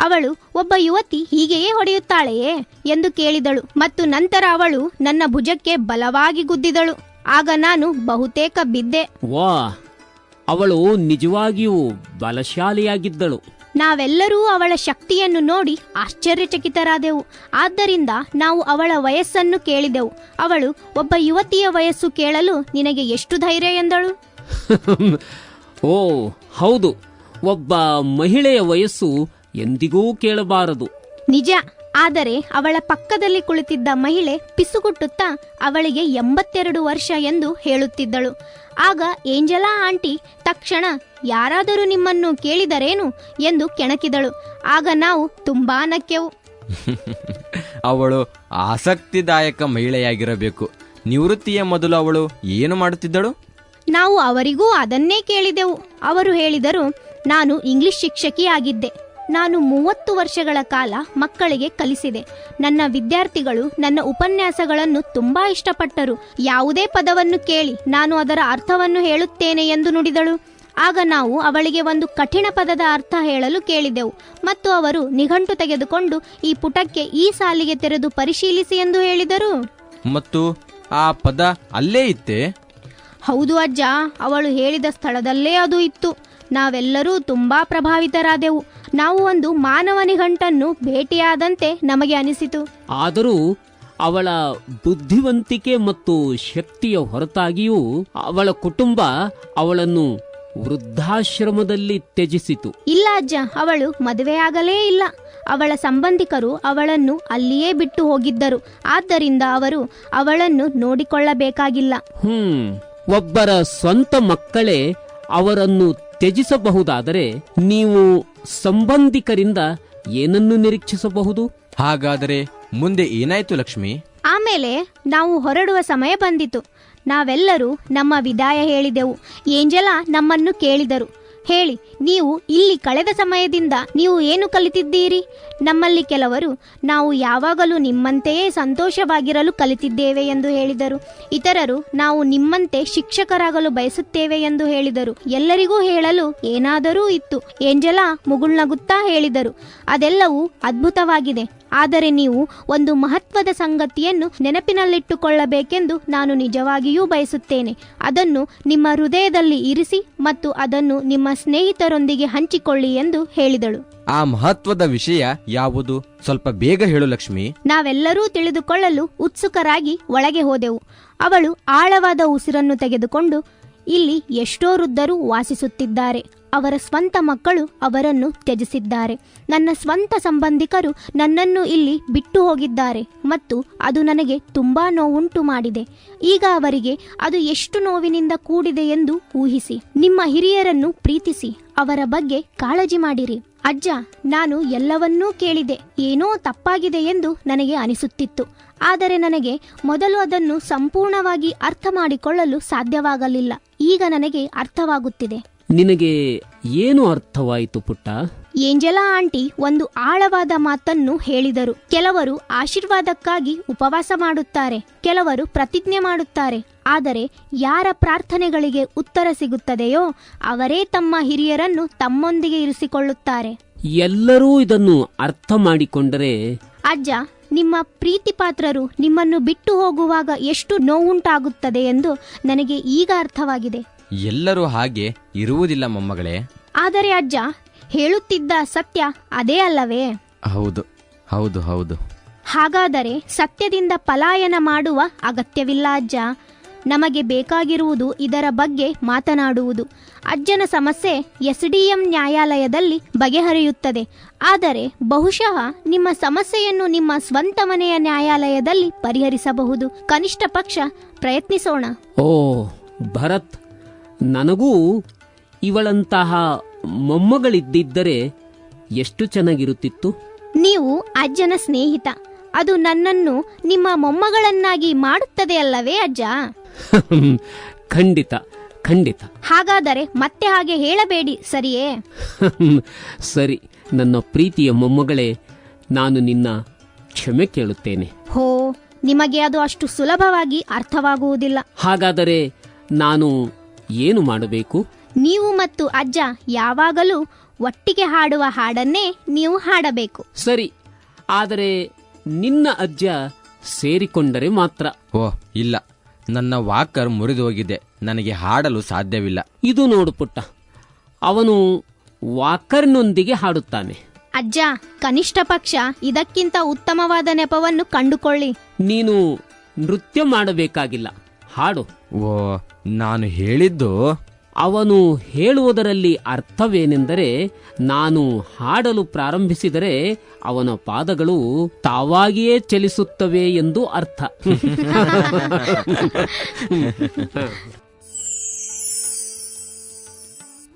ಅವಳು ಒಬ್ಬ ಯುವತಿ ಹೀಗೆಯೇ ಹೊಡೆಯುತ್ತಾಳೆಯೇ? ಎಂದು ಕೇಳಿದಳು. ಮತ್ತು ನಂತರ ಅವಳು ನನ್ನ ಭುಜಕ್ಕೆ ಬಲವಾಗಿ ಗುದ್ದಿದಳು. ಆಗ ನಾನು ಬಹುತೇಕ ಬಿದ್ದೆ. ವಾ ಅವಳು ನಿಜವಾಗಿಯೂ ಬಲಶಾಲಿಯಾಗಿದ್ದಳು. ನಾವೆಲ್ಲರೂ ಅವಳ ಶಕ್ತಿಯನ್ನು ನೋಡಿ ಆಶ್ಚರ್ಯಚಕಿತರಾದೆವು. ಆದ್ದರಿಂದ ನಾವು ಅವಳ ವಯಸ್ಸನ್ನು ಕೇಳಿದೆವು. ಅವಳು ಒಬ್ಬ ಯುವತಿಯ ವಯಸ್ಸು ಕೇಳಲು ನಿನಗೆ ಎಷ್ಟು ಧೈರ್ಯ? ಎಂದಳು. ಓ ಹೌದು. ಒಬ್ಬ ಮಹಿಳೆಯ ವಯಸ್ಸು ಎಂದಿಗೂ ಕೇಳಬಾರದು. ನಿಜ. ಆದರೆ ಅವಳ ಪಕ್ಕದಲ್ಲಿ ಕುಳಿತಿದ್ದ ಮಹಿಳೆ ಪಿಸುಗುಟ್ಟುತ್ತಾ ಅವಳಿಗೆ ಎಂಬತ್ತೆರಡು ವರ್ಷ ಎಂದು ಹೇಳುತ್ತಿದ್ದಳು. ಆಗ ಏಂಜಲಾ ಆಂಟಿ ತಕ್ಷಣ ಯಾರಾದರೂ ನಿಮ್ಮನ್ನು ಕೇಳಿದರೇನು ಎಂದು ಕೆಣಕಿದಳು. ಆಗ ನಾವು ತುಂಬಾ ನಕ್ಕೆವು. ಅವಳು ಆಸಕ್ತಿದಾಯಕ ಮಹಿಳೆಯಾಗಿರಬೇಕು. ನಿವೃತ್ತಿಯ ಮೊದಲು ಅವಳು ಏನು ಮಾಡುತ್ತಿದ್ದಳು? ನಾವು ಅವರಿಗೂ ಅದನ್ನೇ ಕೇಳಿದೆವು. ಅವರು ಹೇಳಿದರು ನಾನು ಇಂಗ್ಲಿಷ್ ಶಿಕ್ಷಕಿಯಾಗಿದ್ದೆ. ನಾನು ಮೂವತ್ತು ವರ್ಷಗಳ ಕಾಲ ಮಕ್ಕಳಿಗೆ ಕಲಿಸಿದೆ. ನನ್ನ ವಿದ್ಯಾರ್ಥಿಗಳು ನನ್ನ ಉಪನ್ಯಾಸಗಳನ್ನು ತುಂಬಾ ಇಷ್ಟಪಟ್ಟರು. ಯಾವುದೇ ಪದವನ್ನು ಕೇಳಿ ನಾನು ಅದರ ಅರ್ಥವನ್ನು ಹೇಳುತ್ತೇನೆ ಎಂದು ನುಡಿದಳು. ಆಗ ನಾವು ಅವಳಿಗೆ ಒಂದು ಕಠಿಣ ಪದದ ಅರ್ಥ ಹೇಳಲು ಕೇಳಿದೆವು ಮತ್ತು ಅವರು ನಿಘಂಟು ತೆಗೆದುಕೊಂಡು ಈ ಪುಟಕ್ಕೆ ಈ ಸಾಲಿಗೆ ತೆರೆದು ಪರಿಶೀಲಿಸಿ ಎಂದು ಹೇಳಿದರು. ಮತ್ತು ಆ ಪದ ಅಲ್ಲೇ ಇತ್ತೆ? ಹೌದು ಅಜ್ಜ ಅವಳು ಹೇಳಿದ ಸ್ಥಳದಲ್ಲೇ ಅದು ಇತ್ತು. ನಾವೆಲ್ಲರೂ ತುಂಬಾ ಪ್ರಭಾವಿತರಾದೆವು. ನಾವು ಒಂದು ಮಾನವ ನಿಘಂಟನ್ನು ಭೇಟಿಯಾದಂತೆ ನಮಗೆ ಅನಿಸಿತು. ಆದರೂ ಅವಳ ಬುದ್ಧಿವಂತಿಕೆ ಮತ್ತು ಶಕ್ತಿಯ ಹೊರತಾಗಿಯೂ ಅವಳ ಕುಟುಂಬ ಅವಳನ್ನು ವೃದ್ಧಾಶ್ರಮದಲ್ಲಿ ತ್ಯಜಿಸಿತು. ಇಲ್ಲ ಅಜ್ಜ ಅವಳು ಮದುವೆಯಾಗಲೇ ಇಲ್ಲ. ಅವಳ ಸಂಬಂಧಿಕರು ಅವಳನ್ನು ಅಲ್ಲಿಯೇ ಬಿಟ್ಟು ಹೋಗಿದ್ದರು. ಆದ್ದರಿಂದ ಅವರು ಅವಳನ್ನು ನೋಡಿಕೊಳ್ಳಬೇಕಾಗಿಲ್ಲ. ಹ್ಮ್ ಒಬ್ಬರ ಸ್ವಂತ ಮಕ್ಕಳೇ ಅವರನ್ನು ತ್ಯಜಿಸಬಹುದಾದರೆ ನೀವು ಸಂಬಂಧಿಕರಿಂದ ಏನನ್ನು ನಿರೀಕ್ಷಿಸಬಹುದು? ಹಾಗಾದರೆ ಮುಂದೆ ಏನಾಯ್ತು ಲಕ್ಷ್ಮಿ? ಆಮೇಲೆ ನಾವು ಹೊರಡುವ ಸಮಯ ಬಂದಿತು. ನಾವೆಲ್ಲರೂ ನಮ್ಮ ವಿದಾಯ ಹೇಳಿದೆವು. ಏಂಜಲ ನಮ್ಮನ್ನು ಕೇಳಿದರು. ಹೇಳಿ, ನೀವು ಇಲ್ಲಿ ಕಳೆದ ಸಮಯದಿಂದ ನೀವು ಏನು ಕಲಿತಿದ್ದೀರಿ? ನಮ್ಮಲ್ಲಿ ಕೆಲವರು, ನಾವು ಯಾವಾಗಲೂ ನಿಮ್ಮಂತೆಯೇ ಸಂತೋಷವಾಗಿರಲು ಕಲಿತಿದ್ದೇವೆ ಎಂದು ಹೇಳಿದರು. ಇತರರು, ನಾವು ನಿಮ್ಮಂತೆ ಶಿಕ್ಷಕರಾಗಲು ಬಯಸುತ್ತೇವೆ ಎಂದು ಹೇಳಿದರು. ಎಲ್ಲರಿಗೂ ಹೇಳಲು ಏನಾದರೂ ಇತ್ತು. ಏಂಜಲಾ ಮುಗುಳ್ನಗುತ್ತಾ ಹೇಳಿದರು. ಅದೆಲ್ಲವೂ ಅದ್ಭುತವಾಗಿದೆ. ಆದರೆ ನೀವು ಒಂದು ಮಹತ್ವದ ಸಂಗತಿಯನ್ನು ನೆನಪಿನಲ್ಲಿಟ್ಟುಕೊಳ್ಳಬೇಕೆಂದು ನಾನು ನಿಜವಾಗಿಯೂ ಬಯಸುತ್ತೇನೆ. ಅದನ್ನು ನಿಮ್ಮ ಹೃದಯದಲ್ಲಿ ಇರಿಸಿ ಮತ್ತು ಅದನ್ನು ನಿಮ್ಮ ಸ್ನೇಹಿತರೊಂದಿಗೆ ಹಂಚಿಕೊಳ್ಳಿ ಎಂದು ಹೇಳಿದಳು. ಆ ಮಹತ್ವದ ವಿಷಯ ಯಾವುದು? ಸ್ವಲ್ಪ ಬೇಗ ಹೇಳು ಲಕ್ಷ್ಮಿ. ನಾವೆಲ್ಲರೂ ತಿಳಿದುಕೊಳ್ಳಲು ಉತ್ಸುಕರಾಗಿ ಒಳಗೆ ಹೋದೆವು. ಅವಳು ಆಳವಾದ ಉಸಿರನ್ನು ತೆಗೆದುಕೊಂಡು ಇಲ್ಲಿ ಎಷ್ಟೋ ವೃದ್ಧರು ವಾಸಿಸುತ್ತಿದ್ದಾರೆ. ಅವರ ಸ್ವಂತ ಮಕ್ಕಳು ಅವರನ್ನು ತ್ಯಜಿಸಿದ್ದಾರೆ. ನನ್ನ ಸ್ವಂತ ಸಂಬಂಧಿಕರು ನನ್ನನ್ನು ಇಲ್ಲಿ ಬಿಟ್ಟು ಹೋಗಿದ್ದಾರೆ ಮತ್ತು ಅದು ನನಗೆ ತುಂಬಾ ನೋವುಂಟು ಮಾಡಿದೆ. ಈಗ ಅವರಿಗೆ ಅದು ಎಷ್ಟು ನೋವಿನಿಂದ ಕೂಡಿದೆ ಎಂದು ಊಹಿಸಿ. ನಿಮ್ಮ ಹಿರಿಯರನ್ನು ಪ್ರೀತಿಸಿ, ಅವರ ಬಗ್ಗೆ ಕಾಳಜಿ ಮಾಡಿರಿ. ಅಜ್ಜ, ನಾನು ಎಲ್ಲವನ್ನೂ ಕೇಳಿದೆ, ಏನೋ ತಪ್ಪಾಗಿದೆ ಎಂದು ನನಗೆ ಅನಿಸುತ್ತಿತ್ತು. ಆದರೆ ನನಗೆ ಮೊದಲು ಅದನ್ನು ಸಂಪೂರ್ಣವಾಗಿ ಅರ್ಥ ಮಾಡಿಕೊಳ್ಳಲು ಸಾಧ್ಯವಾಗಲಿಲ್ಲ. ಈಗ ನನಗೆ ಅರ್ಥವಾಗುತ್ತಿದೆ. ನಿನಗೆ ಏನು ಅರ್ಥವಾಯಿತು ಪುಟ್ಟ? ಏಂಜಲಾ ಆಂಟಿ ಒಂದು ಆಳವಾದ ಮಾತನ್ನು ಹೇಳಿದರು. ಕೆಲವರು ಆಶೀರ್ವಾದಕ್ಕಾಗಿ ಉಪವಾಸ ಮಾಡುತ್ತಾರೆ ಕೆಲವರು ಪ್ರತಿಜ್ಞೆ ಮಾಡುತ್ತಾರೆ. ಆದರೆ ಯಾರ ಪ್ರಾರ್ಥನೆಗಳಿಗೆ ಉತ್ತರ ಸಿಗುತ್ತದೆಯೋ ಅವರೇ ತಮ್ಮ ಹಿರಿಯರನ್ನು ತಮ್ಮೊಂದಿಗೆ ಇರಿಸಿಕೊಳ್ಳುತ್ತಾರೆ. ಎಲ್ಲರೂ ಇದನ್ನು ಅರ್ಥ ಮಾಡಿಕೊಂಡರೆ ಅಜ್ಜ ನಿಮ್ಮ ಪ್ರೀತಿ ಪಾತ್ರರು ನಿಮ್ಮನ್ನು ಬಿಟ್ಟು ಹೋಗುವಾಗ ಎಷ್ಟು ನೋವುಂಟಾಗುತ್ತದೆ ಎಂದು ನನಗೆ ಈಗ ಅರ್ಥವಾಗಿದೆ. ಎಲ್ಲರೂ ಹಾಗೆ ಇರುವುದಿಲ್ಲ ಮೊಮ್ಮಗಳೇ. ಆದರೆ ಅಜ್ಜ ಹೇಳುತ್ತಿದ್ದ ಸತ್ಯ ಅದೇ ಅಲ್ಲವೇ? ಹೌದು ಹೌದು ಹೌದು. ಹಾಗಾದರೆ ಸತ್ಯದಿಂದ ಪಲಾಯನ ಮಾಡುವ ಅಗತ್ಯವಿಲ್ಲ ಅಜ್ಜ. ನಮಗೆ ಬೇಕಾಗಿರುವುದು ಇದರ ಬಗ್ಗೆ ಮಾತನಾಡುವುದು. ಅಜ್ಜನ ಸಮಸ್ಯೆ ಎಸ್ಡಿಎಂ ನ್ಯಾಯಾಲಯದಲ್ಲಿ ಬಗೆಹರಿಯುತ್ತದೆ. ಆದರೆ ಬಹುಶಃ ನಿಮ್ಮ ಸಮಸ್ಯೆಯನ್ನು ನಿಮ್ಮ ಸ್ವಂತ ಮನೆಯ ನ್ಯಾಯಾಲಯದಲ್ಲಿ ಪರಿಹರಿಸಬಹುದು. ಕನಿಷ್ಠ ಪಕ್ಷ ಪ್ರಯತ್ನಿಸೋಣ. ಓ ಭರತ್ ನನಗೂ ಇವಳಂತಹ ಮೊಮ್ಮಗಳಿದ್ದಿದ್ದರೆ ಎಷ್ಟು ಚೆನ್ನಾಗಿರುತ್ತಿತ್ತು? ನೀವು ಅಜ್ಜನ ಸ್ನೇಹಿತ. ಅದು ನನ್ನನ್ನು ನಿಮ್ಮ ಮೊಮ್ಮಗಳನ್ನಾಗಿ ಮಾಡುತ್ತದೆ ಅಲ್ಲವೇ ಅಜ್ಜ? ಖಂಡಿತ ಖಂಡಿತ. ಹಾಗಾದರೆ ಮತ್ತೆ ಹಾಗೆ ಹೇಳಬೇಡಿ ಸರಿಯೇ? ಸರಿ ನನ್ನ ಪ್ರೀತಿಯ ಮೊಮ್ಮಗಳೇ ನಾನು ನಿನ್ನ ಕ್ಷಮೆ ಕೇಳುತ್ತೇನೆ. ಹೋ ನಿಮಗೆ ಅದು ಅಷ್ಟು ಸುಲಭವಾಗಿ ಅರ್ಥವಾಗುವುದಿಲ್ಲ. ಹಾಗಾದರೆ ನಾನು ಏನು ಮಾಡಬೇಕು? ನೀವು ಮತ್ತು ಅಜ್ಜ ಯಾವಾಗಲೂ ಒಟ್ಟಿಗೆ ಹಾಡುವ ಹಾಡನ್ನೇ ನೀವು ಹಾಡಬೇಕು. ಸರಿ. ಆದರೆ ನಿನ್ನ ಅಜ್ಜ ಸೇರಿಕೊಂಡರೆ ಮಾತ್ರ. ಓ ಇಲ್ಲ. ನನ್ನ ವಾಕರ್ ಮುರಿದು ಹೋಗಿದೆ ನನಗೆ ಹಾಡಲು ಸಾಧ್ಯವಿಲ್ಲ. ಇದು ನೋಡು ಪುಟ್ಟ. ಅವನು ವಾಕರ್ನೊಂದಿಗೆ ಹಾಡುತ್ತಾನೆ. ಅಜ್ಜ ಕನಿಷ್ಠ ಪಕ್ಷ ಇದಕ್ಕಿಂತ ಉತ್ತಮವಾದ ನೆಪವನ್ನು ಕಂಡುಕೊಳ್ಳಿ. ನೀನು ನೃತ್ಯ ಮಾಡಬೇಕಾಗಿಲ್ಲ. ಹಾಡು. ಓ ನಾನು ಹೇಳಿದ್ದು? ಅವನು ಹೇಳುವುದರಲ್ಲಿ ಅರ್ಥವೇನೆಂದರೆ ನಾನು ಹಾಡಲು ಪ್ರಾರಂಭಿಸಿದರೆ ಅವನ ಪಾದಗಳು ತಾವಾಗಿಯೇ ಚಲಿಸುತ್ತವೆ ಎಂದು ಅರ್ಥ.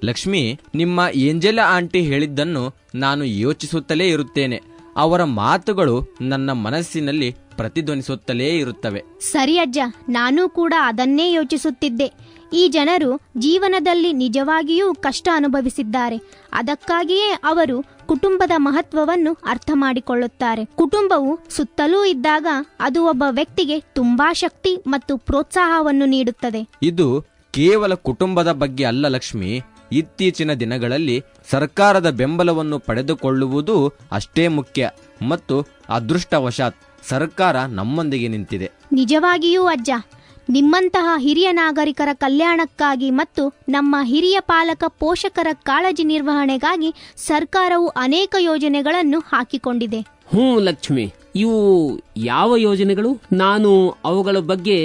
ಲಕ್ಷ್ಮಿ ನಿಮ್ಮ ಏಂಜೆಲಾ ಆಂಟಿ ಹೇಳಿದ್ದನ್ನು ನಾನು ಯೋಚಿಸುತ್ತಲೇ ಇರುತ್ತೇನೆ. ಅವರ ಮಾತುಗಳು ನನ್ನ ಮನಸ್ಸಿನಲ್ಲಿ ಪ್ರತಿಧ್ವನಿಸುತ್ತಲೇ ಇರುತ್ತವೆ. ಸರಿ ಅಜ್ಜ ನಾನು ಕೂಡ ಅದನ್ನೇ ಯೋಚಿಸುತ್ತಿದ್ದೆ. ಈ ಜನರು ಜೀವನದಲ್ಲಿ ನಿಜವಾಗಿಯೂ ಕಷ್ಟ ಅನುಭವಿಸಿದ್ದಾರೆ. ಅದಕ್ಕಾಗಿಯೇ ಅವರು ಕುಟುಂಬದ ಮಹತ್ವವನ್ನು ಅರ್ಥ ಮಾಡಿಕೊಳ್ಳುತ್ತಾರೆ. ಕುಟುಂಬವು ಸುತ್ತಲೂ ಇದ್ದಾಗ ಅದು ಒಬ್ಬ ವ್ಯಕ್ತಿಗೆ ತುಂಬಾ ಶಕ್ತಿ ಮತ್ತು ಪ್ರೋತ್ಸಾಹವನ್ನು ನೀಡುತ್ತದೆ. ಇದು ಕೇವಲ ಕುಟುಂಬದ ಬಗ್ಗೆ ಅಲ್ಲ ಲಕ್ಷ್ಮಿ ಇತ್ತೀಚಿನ ದಿನಗಳಲ್ಲಿ ಸರ್ಕಾರದ ಬೆಂಬಲವನ್ನು ಪಡೆದುಕೊಳ್ಳುವುದು ಅಷ್ಟೇ ಮುಖ್ಯ ಮತ್ತು ಅದೃಷ್ಟವಶಾತ್ ಸರ್ಕಾರ ನಮ್ಮೊಂದಿಗೆ ನಿಂತಿದೆ. ನಿಜವಾಗಿಯೂ ಅಜ್ಜ ನಿಮ್ಮಂತಹ ಹಿರಿಯ ನಾಗರಿಕರ ಕಲ್ಯಾಣಕ್ಕಾಗಿ ಮತ್ತು ನಮ್ಮ ಹಿರಿಯ ಪಾಲಕ ಪೋಷಕರ ಕಾಳಜಿ ನಿರ್ವಹಣೆಗಾಗಿ ಸರ್ಕಾರವು ಅನೇಕ ಯೋಜನೆಗಳನ್ನು ಹಾಕಿಕೊಂಡಿದೆ. ಹ್ಞೂ ಲಕ್ಷ್ಮಿ ಇವು ಯಾವ ಯೋಜನೆಗಳು? ನಾನು ಅವುಗಳ ಬಗ್ಗೆ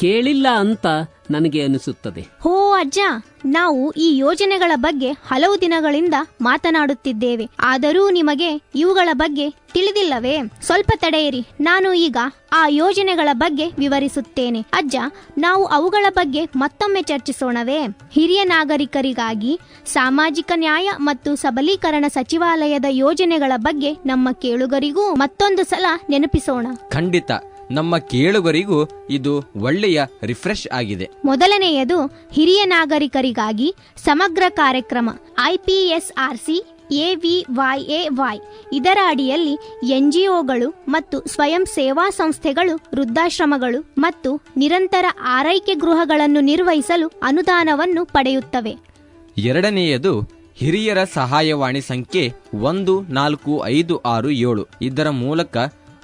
ಕೇಳಿಲ್ಲ ಅಂತ ನನಗೆ ಅನಿಸುತ್ತದೆ. ಹೋ ಅಜ್ಜ ನಾವು ಈ ಯೋಜನೆಗಳ ಬಗ್ಗೆ ಹಲವು ದಿನಗಳಿಂದ ಮಾತನಾಡುತ್ತಿದ್ದೇವೆ. ಆದರೂ ನಿಮಗೆ ಇವುಗಳ ಬಗ್ಗೆ ತಿಳಿದಿಲ್ಲವೇ? ಸ್ವಲ್ಪ ತಡೆಯಿರಿ ನಾನು ಈಗ ಆ ಯೋಜನೆಗಳ ಬಗ್ಗೆ ವಿವರಿಸುತ್ತೇನೆ. ಅಜ್ಜ ನಾವು ಅವುಗಳ ಬಗ್ಗೆ ಮತ್ತೊಮ್ಮೆ ಚರ್ಚಿಸೋಣವೇ? ಹಿರಿಯ ನಾಗರಿಕರಿಗಾಗಿ ಸಾಮಾಜಿಕ ನ್ಯಾಯ ಮತ್ತು ಸಬಲೀಕರಣ ಸಚಿವಾಲಯದ ಯೋಜನೆಗಳ ಬಗ್ಗೆ ನಮ್ಮ ಕೇಳುಗರಿಗೂ ಮತ್ತೊಂದು ಸಲ ನೆನಪಿಸೋಣ. ಖಂಡಿತ. ನಮ್ಮ ಕೇಳುಗರಿಗೂ ಇದು ಒಳ್ಳೆಯ ರಿಫ್ರೆಶ್ ಆಗಿದೆ. ಮೊದಲನೆಯದು ಹಿರಿಯ ನಾಗರಿಕರಿಗಾಗಿ ಸಮಗ್ರ ಕಾರ್ಯಕ್ರಮ ಐಪಿಎಸ್ಆರ್ಸಿ ಎವಿವೈಎವೈ ಇದರ ಅಡಿಯಲ್ಲಿ ಎನ್ಜಿಒಗಳು ಮತ್ತು ಸ್ವಯಂ ಸೇವಾ ಸಂಸ್ಥೆಗಳು ವೃದ್ಧಾಶ್ರಮಗಳು ಮತ್ತು ನಿರಂತರ ಆರೈಕೆ ಗೃಹಗಳನ್ನು ನಿರ್ವಹಿಸಲು ಅನುದಾನವನ್ನು ಪಡೆಯುತ್ತವೆ. ಎರಡನೆಯದು ಹಿರಿಯರ ಸಹಾಯವಾಣಿ ಸಂಖ್ಯೆ ಒಂದು ನಾಲ್ಕು ಐದು ಆರು ಏಳು. ಇದರ ಮೂಲಕ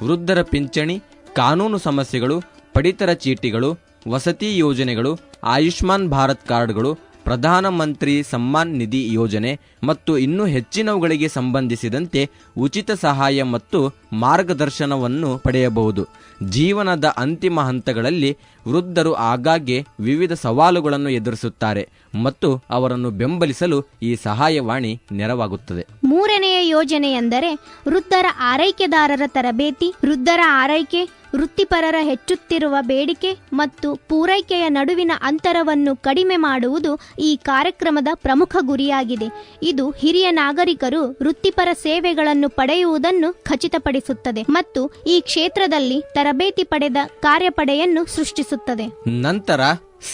ವೃದ್ಧರ ಪಿಂಚಣಿ ಕಾನೂನು ಸಮಸ್ಯೆಗಳು, ಪಡಿತರ ಚೀಟಿಗಳು, ವಸತಿ ಯೋಜನೆಗಳು, ಆಯುಷ್ಮಾನ್ ಭಾರತ್ ಕಾರ್ಡ್ಗಳು ಪ್ರಧಾನಮಂತ್ರಿ ಸಮ್ಮಾನ್ ನಿಧಿ ಯೋಜನೆ ಮತ್ತು ಇನ್ನೂ ಹೆಚ್ಚಿನವುಗಳಿಗೆ ಸಂಬಂಧಿಸಿದಂತೆ ಉಚಿತ ಸಹಾಯ ಮತ್ತು ಮಾರ್ಗದರ್ಶನವನ್ನು ಪಡೆಯಬಹುದು. ಜೀವನದ ಅಂತಿಮ ಹಂತಗಳಲ್ಲಿ ವೃದ್ಧರು ಆಗಾಗ್ಗೆ ವಿವಿಧ ಸವಾಲುಗಳನ್ನು ಎದುರಿಸುತ್ತಾರೆ ಮತ್ತು ಅವರನ್ನು ಬೆಂಬಲಿಸಲು ಈ ಸಹಾಯವಾಣಿ ನೆರವಾಗುತ್ತದೆ. ಮೂರನೆಯ ಯೋಜನೆಯೆಂದರೆ ವೃದ್ಧರ ಆರೈಕೆದಾರರ ತರಬೇತಿ, ವೃದ್ಧರ ಆರೈಕೆ, ವೃತ್ತಿಪರರ ಹೆಚ್ಚುತ್ತಿರುವ ಬೇಡಿಕೆ ಮತ್ತು ಪೂರೈಕೆಯ ನಡುವಿನ ಅಂತರವನ್ನು ಕಡಿಮೆ ಮಾಡುವುದು ಈ ಕಾರ್ಯಕ್ರಮದ ಪ್ರಮುಖ ಗುರಿಯಾಗಿದೆ. ಇದು ಹಿರಿಯ ನಾಗರಿಕರು ವೃತ್ತಿಪರ ಸೇವೆಗಳನ್ನು ಪಡೆಯುವುದನ್ನು ಖಚಿತಪಡಿಸುತ್ತದೆ ಮತ್ತು ಈ ಕ್ಷೇತ್ರದಲ್ಲಿ ತರಬೇತಿ ಪಡೆದ ಕಾರ್ಯಪಡೆಯನ್ನು ಸೃಷ್ಟಿಸುತ್ತದೆ. ನಂತರ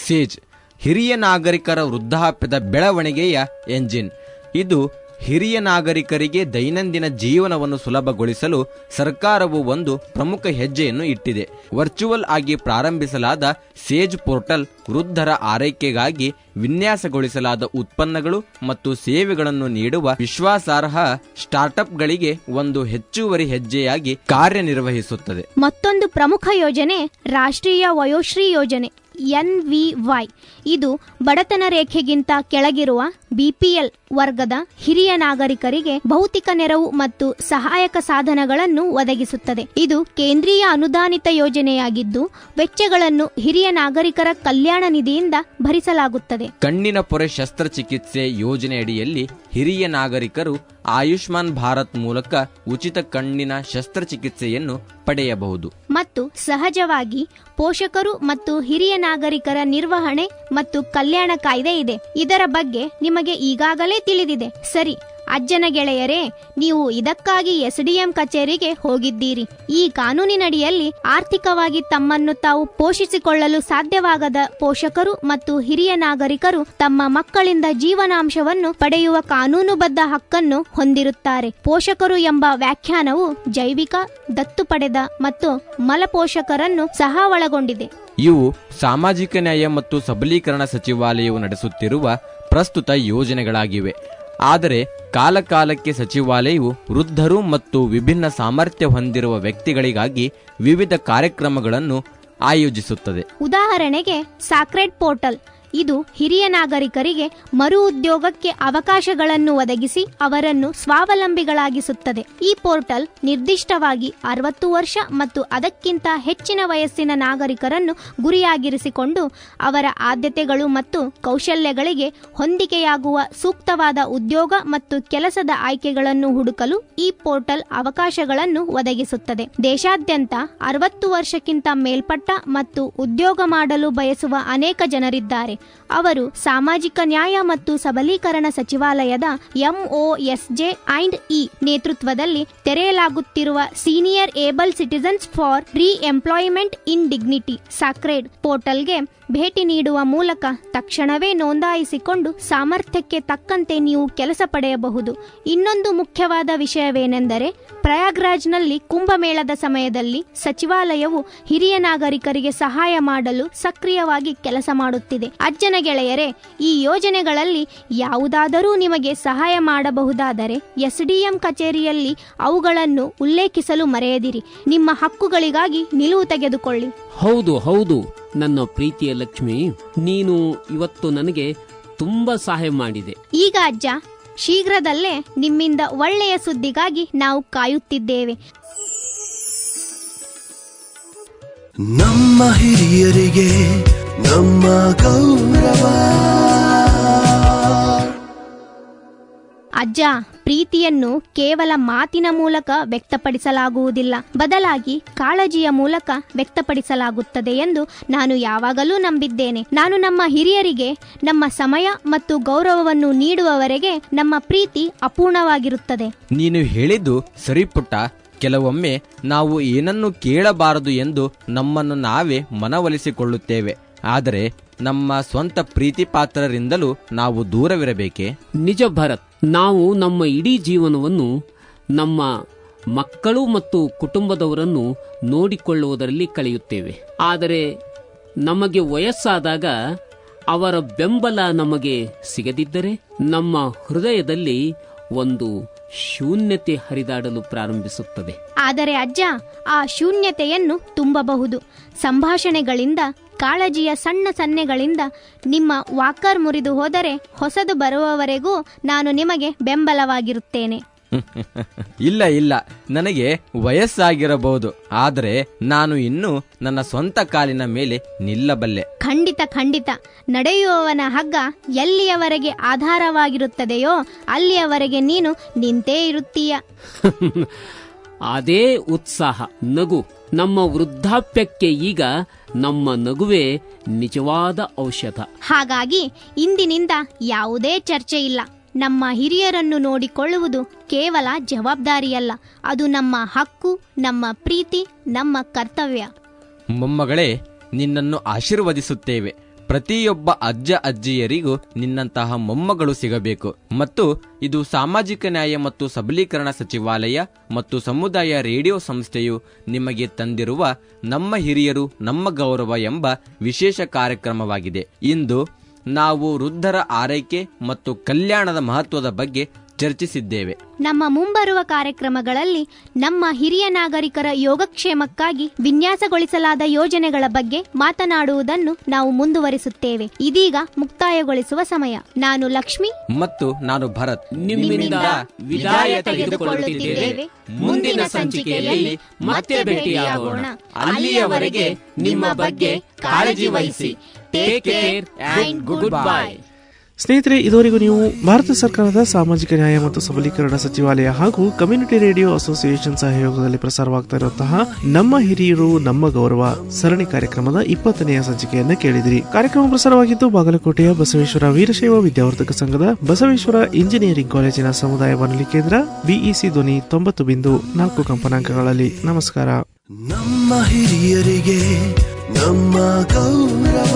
ಸೇಜ್ ಹಿರಿಯ ನಾಗರಿಕರ ವೃದ್ಧಾಪ್ಯದ ಬೆಳವಣಿಗೆಯ ಎಂಜಿನ್. ಇದು ಹಿರಿಯ ನಾಗರಿಕರಿಗೆ ದೈನಂದಿನ ಜೀವನವನ್ನು ಸುಲಭಗೊಳಿಸಲು ಸರ್ಕಾರವು ಒಂದು ಪ್ರಮುಖ ಹೆಜ್ಜೆಯನ್ನು ಇಟ್ಟಿದೆ. ವರ್ಚುವಲ್ ಆಗಿ ಪ್ರಾರಂಭಿಸಲಾದ ಸೇಜ್ ಪೋರ್ಟಲ್ ವೃದ್ಧರ ಆರೈಕೆಗಾಗಿ ವಿನ್ಯಾಸಗೊಳಿಸಲಾದ ಉತ್ಪನ್ನಗಳು ಮತ್ತು ಸೇವೆಗಳನ್ನು ನೀಡುವ ವಿಶ್ವಾಸಾರ್ಹ ಸ್ಟಾರ್ಟ್ಅಪ್ಗಳಿಗೆ ಒಂದು ಹೆಚ್ಚುವರಿ ಹೆಜ್ಜೆಯಾಗಿ ಕಾರ್ಯನಿರ್ವಹಿಸುತ್ತದೆ. ಮತ್ತೊಂದು ಪ್ರಮುಖ ಯೋಜನೆ ರಾಷ್ಟ್ರೀಯ ವಯೋಶ್ರೀ ಯೋಜನೆ. ಎನ್ವಿವೈ ಇದು ಬಡತನ ರೇಖೆಗಿಂತ ಕೆಳಗಿರುವ ಬಿಪಿಎಲ್ ವರ್ಗದ ಹಿರಿಯ ನಾಗರಿಕರಿಗೆ ಭೌತಿಕ ನೆರವು ಮತ್ತು ಸಹಾಯಕ ಸಾಧನಗಳನ್ನು ಒದಗಿಸುತ್ತದೆ. ಇದು ಕೇಂದ್ರೀಯ ಅನುದಾನಿತ ಯೋಜನೆಯಾಗಿದ್ದು, ವೆಚ್ಚಗಳನ್ನು ಹಿರಿಯ ನಾಗರಿಕರ ಕಲ್ಯಾಣ ನಿಧಿಯಿಂದ ಭರಿಸಲಾಗುತ್ತದೆ. ಕಣ್ಣಿನ ಪೊರೆ ಶಸ್ತ್ರಚಿಕಿತ್ಸೆ ಯೋಜನೆಯಡಿಯಲ್ಲಿ ಹಿರಿಯ ನಾಗರಿಕರು ಆಯುಷ್ಮಾನ್ ಭಾರತ್ ಮೂಲಕ ಉಚಿತ ಕಣ್ಣಿನ ಶಸ್ತ್ರಚಿಕಿತ್ಸೆಯನ್ನು ಪಡೆಯಬಹುದು. ಮತ್ತು ಸಹಜವಾಗಿ ಪೋಷಕರು ಮತ್ತು ಹಿರಿಯ ನಾಗರಿಕರ ನಿರ್ವಹಣೆ ಮತ್ತು ಕಲ್ಯಾಣ ಕಾಯ್ದೆ ಇದೆ. ಇದರ ಬಗ್ಗೆ ನಿಮಗೆ ಈಗಾಗಲೇ ತಿಳಿದಿದೆ. ಸರಿ ಅಜ್ಜನ ಗೆಳೆಯರೇ, ನೀವು ಇದಕ್ಕಾಗಿ ಎಸ್ಡಿಎಂ ಕಚೇರಿಗೆ ಹೋಗಿದ್ದೀರಿ. ಈ ಕಾನೂನಿನಡಿಯಲ್ಲಿ ಆರ್ಥಿಕವಾಗಿ ತಮ್ಮನ್ನು ತಾವು ಪೋಷಿಸಿಕೊಳ್ಳಲು ಸಾಧ್ಯವಾಗದ ಪೋಷಕರು ಮತ್ತು ಹಿರಿಯ ನಾಗರಿಕರು ತಮ್ಮ ಮಕ್ಕಳಿಂದ ಜೀವನಾಂಶವನ್ನು ಪಡೆಯುವ ಕಾನೂನುಬದ್ಧ ಹಕ್ಕನ್ನು ಹೊಂದಿರುತ್ತಾರೆ. ಪೋಷಕರು ಎಂಬ ವ್ಯಾಖ್ಯಾನವು ಜೈವಿಕ, ದತ್ತು ಪಡೆದ ಮತ್ತು ಮಲಪೋಷಕರನ್ನು ಸಹ ಒಳಗೊಂಡಿದೆ. ಇವು ಸಾಮಾಜಿಕ ನ್ಯಾಯ ಮತ್ತು ಸಬಲೀಕರಣ ಸಚಿವಾಲಯವು ನಡೆಸುತ್ತಿರುವ ಪ್ರಸ್ತುತ ಯೋಜನೆಗಳಾಗಿವೆ. ಆದರೆ ಕಾಲಕಾಲಕ್ಕೆ ಸಚಿವಾಲಯವು ವೃದ್ಧರು ಮತ್ತು ವಿಭಿನ್ನ ಸಾಮರ್ಥ್ಯ ಹೊಂದಿರುವ ವ್ಯಕ್ತಿಗಳಿಗಾಗಿ ವಿವಿಧ ಕಾರ್ಯಕ್ರಮಗಳನ್ನು ಆಯೋಜಿಸುತ್ತದೆ. ಉದಾಹರಣೆಗೆ, ಸಾಕ್ರೆಡ್ ಪೋರ್ಟಲ್ ಇದು ಹಿರಿಯ ನಾಗರಿಕರಿಗೆ ಮರು ಉದ್ಯೋಗಕ್ಕೆ ಅವಕಾಶಗಳನ್ನು ಒದಗಿಸಿ ಅವರನ್ನು ಸ್ವಾವಲಂಬಿಗಳಾಗಿಸುತ್ತದೆ. ಈ ಪೋರ್ಟಲ್ ನಿರ್ದಿಷ್ಟವಾಗಿ ಅರವತ್ತು ವರ್ಷ ಮತ್ತು ಅದಕ್ಕಿಂತ ಹೆಚ್ಚಿನ ವಯಸ್ಸಿನ ನಾಗರಿಕರನ್ನು ಗುರಿಯಾಗಿರಿಸಿಕೊಂಡು ಅವರ ಆದ್ಯತೆಗಳು ಮತ್ತು ಕೌಶಲ್ಯಗಳಿಗೆ ಹೊಂದಿಕೆಯಾಗುವ ಸೂಕ್ತವಾದ ಉದ್ಯೋಗ ಮತ್ತು ಕೆಲಸದ ಆಯ್ಕೆಗಳನ್ನು ಹುಡುಕಲು ಈ ಪೋರ್ಟಲ್ ಅವಕಾಶಗಳನ್ನು ಒದಗಿಸುತ್ತದೆ. ದೇಶಾದ್ಯಂತ ಅರವತ್ತು ವರ್ಷಕ್ಕಿಂತ ಮೇಲ್ಪಟ್ಟ ಮತ್ತು ಉದ್ಯೋಗ ಮಾಡಲು ಬಯಸುವ ಅನೇಕ ಜನರಿದ್ದಾರೆ. ಅವರು ಸಾಮಾಜಿಕ ನ್ಯಾಯ ಮತ್ತು ಸಬಲೀಕರಣ ಸಚಿವಾಲಯದ ಎಂಒಎಸ್ಜೆ ಅಂಡ್ ಇ ನೇತೃತ್ವದಲ್ಲಿ ತೆರೆಯಲಾಗುತ್ತಿರುವ senior able citizens for re employment in dignity SACRED ಪೋರ್ಟಲ್ಗೆ ಭೇಟಿ ನೀಡುವ ಮೂಲಕ ತಕ್ಷಣವೇ ನೋಂದಾಯಿಸಿಕೊಂಡು ಸಾಮರ್ಥ್ಯಕ್ಕೆ ತಕ್ಕಂತೆ ನೀವು ಕೆಲಸ ಪಡೆಯಬಹುದು. ಇನ್ನೊಂದು ಮುಖ್ಯವಾದ ವಿಷಯವೇನೆಂದರೆ, ಪ್ರಯಾಗ್ರಾಜ್ನಲ್ಲಿ ಕುಂಭಮೇಳದ ಸಮಯದಲ್ಲಿ ಸಚಿವಾಲಯವು ಹಿರಿಯ ನಾಗರಿಕರಿಗೆ ಸಹಾಯ ಮಾಡಲು ಸಕ್ರಿಯವಾಗಿ ಕೆಲಸ ಮಾಡುತ್ತಿದೆ. ಅಜ್ಜನ ಗೆಳೆಯರೇ, ಈ ಯೋಜನೆಗಳಲ್ಲಿ ಯಾವುದಾದರೂ ನಿಮಗೆ ಸಹಾಯ ಮಾಡಬಹುದಾದರೆ ಎಸ್ಡಿಎಂ ಕಚೇರಿಯಲ್ಲಿ ಅವುಗಳನ್ನು ಉಲ್ಲೇಖಿಸಲು ಮರೆಯದಿರಿ. ನಿಮ್ಮ ಹಕ್ಕುಗಳಿಗಾಗಿ ನಿಲುವು ತೆಗೆದುಕೊಳ್ಳಿ. ಹೌದು ಹೌದು. ನನ್ನ ಪ್ರೀತಿಯ ಲಕ್ಷ್ಮಿ ನೀನು ಇವತ್ತು ನನಗೆ ತುಂಬಾ ಸಹಾಯ ಮಾಡಿದೆ. ಈಗ ಅಜ್ಜ ಶೀಘ್ರದಲ್ಲೇ ನಿಮ್ಮಿಂದ ಒಳ್ಳೆಯ ಸುದ್ದಿಗಾಗಿ ನಾವು ಕಾಯುತ್ತಿದ್ದೇವೆ. ನಮ್ಮ ಹಿರಿಯರಿಗೆ ನಮ್ಮ ಗೌರವ. ಅಜ್ಜ ಪ್ರೀತಿಯನ್ನು ಕೇವಲ ಮಾತಿನ ಮೂಲಕ ವ್ಯಕ್ತಪಡಿಸಲಾಗುವುದಿಲ್ಲ. ಬದಲಾಗಿ ಕಾಳಜಿಯ ಮೂಲಕ ವ್ಯಕ್ತಪಡಿಸಲಾಗುತ್ತದೆ ಎಂದು ನಾನು ಯಾವಾಗಲೂ ನಂಬಿದ್ದೇನೆ. ನಾನು ನಮ್ಮ ಹಿರಿಯರಿಗೆ ನಮ್ಮ ಸಮಯ ಮತ್ತು ಗೌರವವನ್ನು ನೀಡುವವರೆಗೆ ನಮ್ಮ ಪ್ರೀತಿ ಅಪೂರ್ಣವಾಗಿರುತ್ತದೆ. ನೀನು ಹೇಳಿದ್ದು ಸರಿಪುಟ್ಟ. ಕೆಲವೊಮ್ಮೆ ನಾವು ಏನನ್ನು ಕೇಳಬಾರದು ಎಂದು ನಮ್ಮನ್ನು ನಾವೇ ಮನವೊಲಿಸಿಕೊಳ್ಳುತ್ತೇವೆ. ಆದರೆ ನಮ್ಮ ಸ್ವಂತ ಪ್ರೀತಿ ಪಾತ್ರರಿಂದಲೂ ನಾವು ದೂರವಿರಬೇಕೆ? ನಿಜ ಭರತ್ ನಾವು ನಮ್ಮ ಇಡೀ ಜೀವನವನ್ನು ನಮ್ಮ ಮಕ್ಕಳು ಮತ್ತು ಕುಟುಂಬದವರನ್ನು ನೋಡಿಕೊಳ್ಳುವುದರಲ್ಲಿ ಕಳೆಯುತ್ತೇವೆ. ಆದರೆ ನಮಗೆ ವಯಸ್ಸಾದಾಗ ಅವರ ಬೆಂಬಲ ನಮಗೆ ಸಿಗದಿದ್ದರೆ ನಮ್ಮ ಹೃದಯದಲ್ಲಿ ಒಂದು ಶೂನ್ಯತೆ ಹರಿದಾಡಲು ಪ್ರಾರಂಭಿಸುತ್ತದೆ. ಆದರೆ ಅಜ್ಜ, ಆ ಶೂನ್ಯತೆಯನ್ನು ತುಂಬಬಹುದು. ಸಂಭಾಷಣೆಗಳಿಂದ ಕಾಳಜಿಯ ಸಣ್ಣ ಸನ್ನೆಗಳಿಂದ ನಿಮ್ಮ ವಾಕರ್ ಮುರಿದು ಹೋದರೆ ಹೊಸದು ಬರುವವರೆಗೂ ನಾನು ನಿಮಗೆ ಬೆಂಬಲವಾಗಿರುತ್ತೇನೆ. ಇಲ್ಲ ಇಲ್ಲ. ನನಗೆ ವಯಸ್ಸಾಗಿರಬಹುದು. ಆದರೆ ನಾನು ಇನ್ನೂ ನನ್ನ ಸ್ವಂತ ಕಾಲಿನ ಮೇಲೆ ನಿಲ್ಲಬಲ್ಲೆ. ಖಂಡಿತ ಖಂಡಿತ. ನಡೆಯುವವನ ಹಗ್ಗ ಎಲ್ಲಿಯವರೆಗೆ ಆಧಾರವಾಗಿರುತ್ತದೆಯೋ ಅಲ್ಲಿಯವರೆಗೆ ನೀನು ನಿಂತೇ ಇರುತ್ತೀಯ. ಅದೇ ಉತ್ಸಾಹ ನಗು. ನಮ್ಮ ವೃದ್ಧಾಪ್ಯಕ್ಕೆ ಈಗ ನಮ್ಮ ನಗುವೆ ನಿಜವಾದ ಔಷಧ. ಹಾಗಾಗಿ ಇಂದಿನಿಂದ ಯಾವುದೇ ಚರ್ಚೆ ಇಲ್ಲ. ನಮ್ಮ ಹಿರಿಯರನ್ನು ನೋಡಿಕೊಳ್ಳುವುದು ಕೇವಲ ಜವಾಬ್ದಾರಿಯಲ್ಲ. ಅದು ನಮ್ಮ ಹಕ್ಕು ನಮ್ಮ ಪ್ರೀತಿ ನಮ್ಮ ಕರ್ತವ್ಯ. ಮೊಮ್ಮಗಳೇ ನಿನ್ನನ್ನು ಆಶೀರ್ವದಿಸುತ್ತೇವೆ. ಪ್ರತಿಯೊಬ್ಬ ಅಜ್ಜ ಅಜ್ಜಿಯರಿಗೂ ನಿನ್ನಂತಹ ಮೊಮ್ಮಗಳು ಸಿಗಬೇಕು. ಮತ್ತು ಇದು ಸಾಮಾಜಿಕ ನ್ಯಾಯ ಮತ್ತು ಸಬಲೀಕರಣ ಸಚಿವಾಲಯ ಮತ್ತು ಸಮುದಾಯ ರೇಡಿಯೋ ಸಂಸ್ಥೆಯು ನಿಮಗೆ ತಂದಿರುವ ನಮ್ಮ ಹಿರಿಯರು, ನಮ್ಮ ಗೌರವ ಎಂಬ ವಿಶೇಷ ಕಾರ್ಯಕ್ರಮವಾಗಿದೆ. ಇಂದು ನಾವು ವೃದ್ಧರ ಆರೈಕೆ ಮತ್ತು ಕಲ್ಯಾಣದ ಮಹತ್ವದ ಬಗ್ಗೆ ಚರ್ಚಿಸಿದ್ದೇವೆ. ನಮ್ಮ ಮುಂಬರುವ ಕಾರ್ಯಕ್ರಮಗಳಲ್ಲಿ ನಮ್ಮ ಹಿರಿಯ ನಾಗರಿಕರ ಯೋಗಕ್ಷೇಮಕ್ಕಾಗಿ ವಿನ್ಯಾಸಗೊಳಿಸಲಾದ ಯೋಜನೆಗಳ ಬಗ್ಗೆ ಮಾತನಾಡುವುದನ್ನು ನಾವು ಮುಂದುವರಿಸುತ್ತೇವೆ. ಇದೀಗ ಮುಕ್ತಾಯಗೊಳಿಸುವ ಸಮಯ. ನಾನು ಲಕ್ಷ್ಮಿ. ಮತ್ತು ನಾನು ಭರತ್. ನಿಮ್ಮಿಂದ ವಿದಾಯ ತೆಗೆದುಕೊಳ್ಳುತ್ತಿದ್ದೇವೆ. ಮುಂದಿನ ಸಂಚಿಕೆಯಲ್ಲಿ ಮತ್ತೆ ಭೇಟಿಯಾಗೋಣ. ಅಲ್ಲಿಯವರೆಗೆ ನಿಮ್ಮ ಬಗ್ಗೆ ಕಾಳಜಿ ವಹಿಸಿ. Take care and goodbye ಸ್ನೇಹಿತರೆ, ಇದುವರೆಗೂ ನೀವು ಭಾರತ ಸರ್ಕಾರದ ಸಾಮಾಜಿಕ ನ್ಯಾಯ ಮತ್ತು ಸಬಲೀಕರಣ ಸಚಿವಾಲಯ ಹಾಗೂ ಕಮ್ಯುನಿಟಿ ರೇಡಿಯೋ ಅಸೋಸಿಯೇಷನ್ ಸಹಯೋಗದಲ್ಲಿ ಪ್ರಸಾರವಾಗ್ತಾ ಇರುವಂತಹ ನಮ್ಮ ಹಿರಿಯರು, ನಮ್ಮ ಗೌರವ ಸರಣಿ ಕಾರ್ಯಕ್ರಮದ ಇಪ್ಪತ್ತನೆಯ ಸಂಚಿಕೆಯನ್ನು ಕೇಳಿದಿರಿ. ಕಾರ್ಯಕ್ರಮ ಪ್ರಸಾರವಾಗಿದ್ದು ಬಾಗಲಕೋಟೆಯ ಬಸವೇಶ್ವರ ವೀರಶೈವ ವಿದ್ಯಾವರ್ಧಕ ಸಂಘದ ಬಸವೇಶ್ವರ ಇಂಜಿನಿಯರಿಂಗ್ ಕಾಲೇಜಿನ ಸಮುದಾಯ ಬಾನುಲಿ ಕೇಂದ್ರ ಬಿಇಸಿ ಧ್ವನಿ ತೊಂಬತ್ತು ಬಿಂದು ನಾಲ್ಕು ಕಂಪನಾಂಕಗಳಲ್ಲಿ. ನಮಸ್ಕಾರ. ನಮ್ಮ ಹಿರಿಯರಿಗೆ ನಮ್ಮ ಗೌರವ.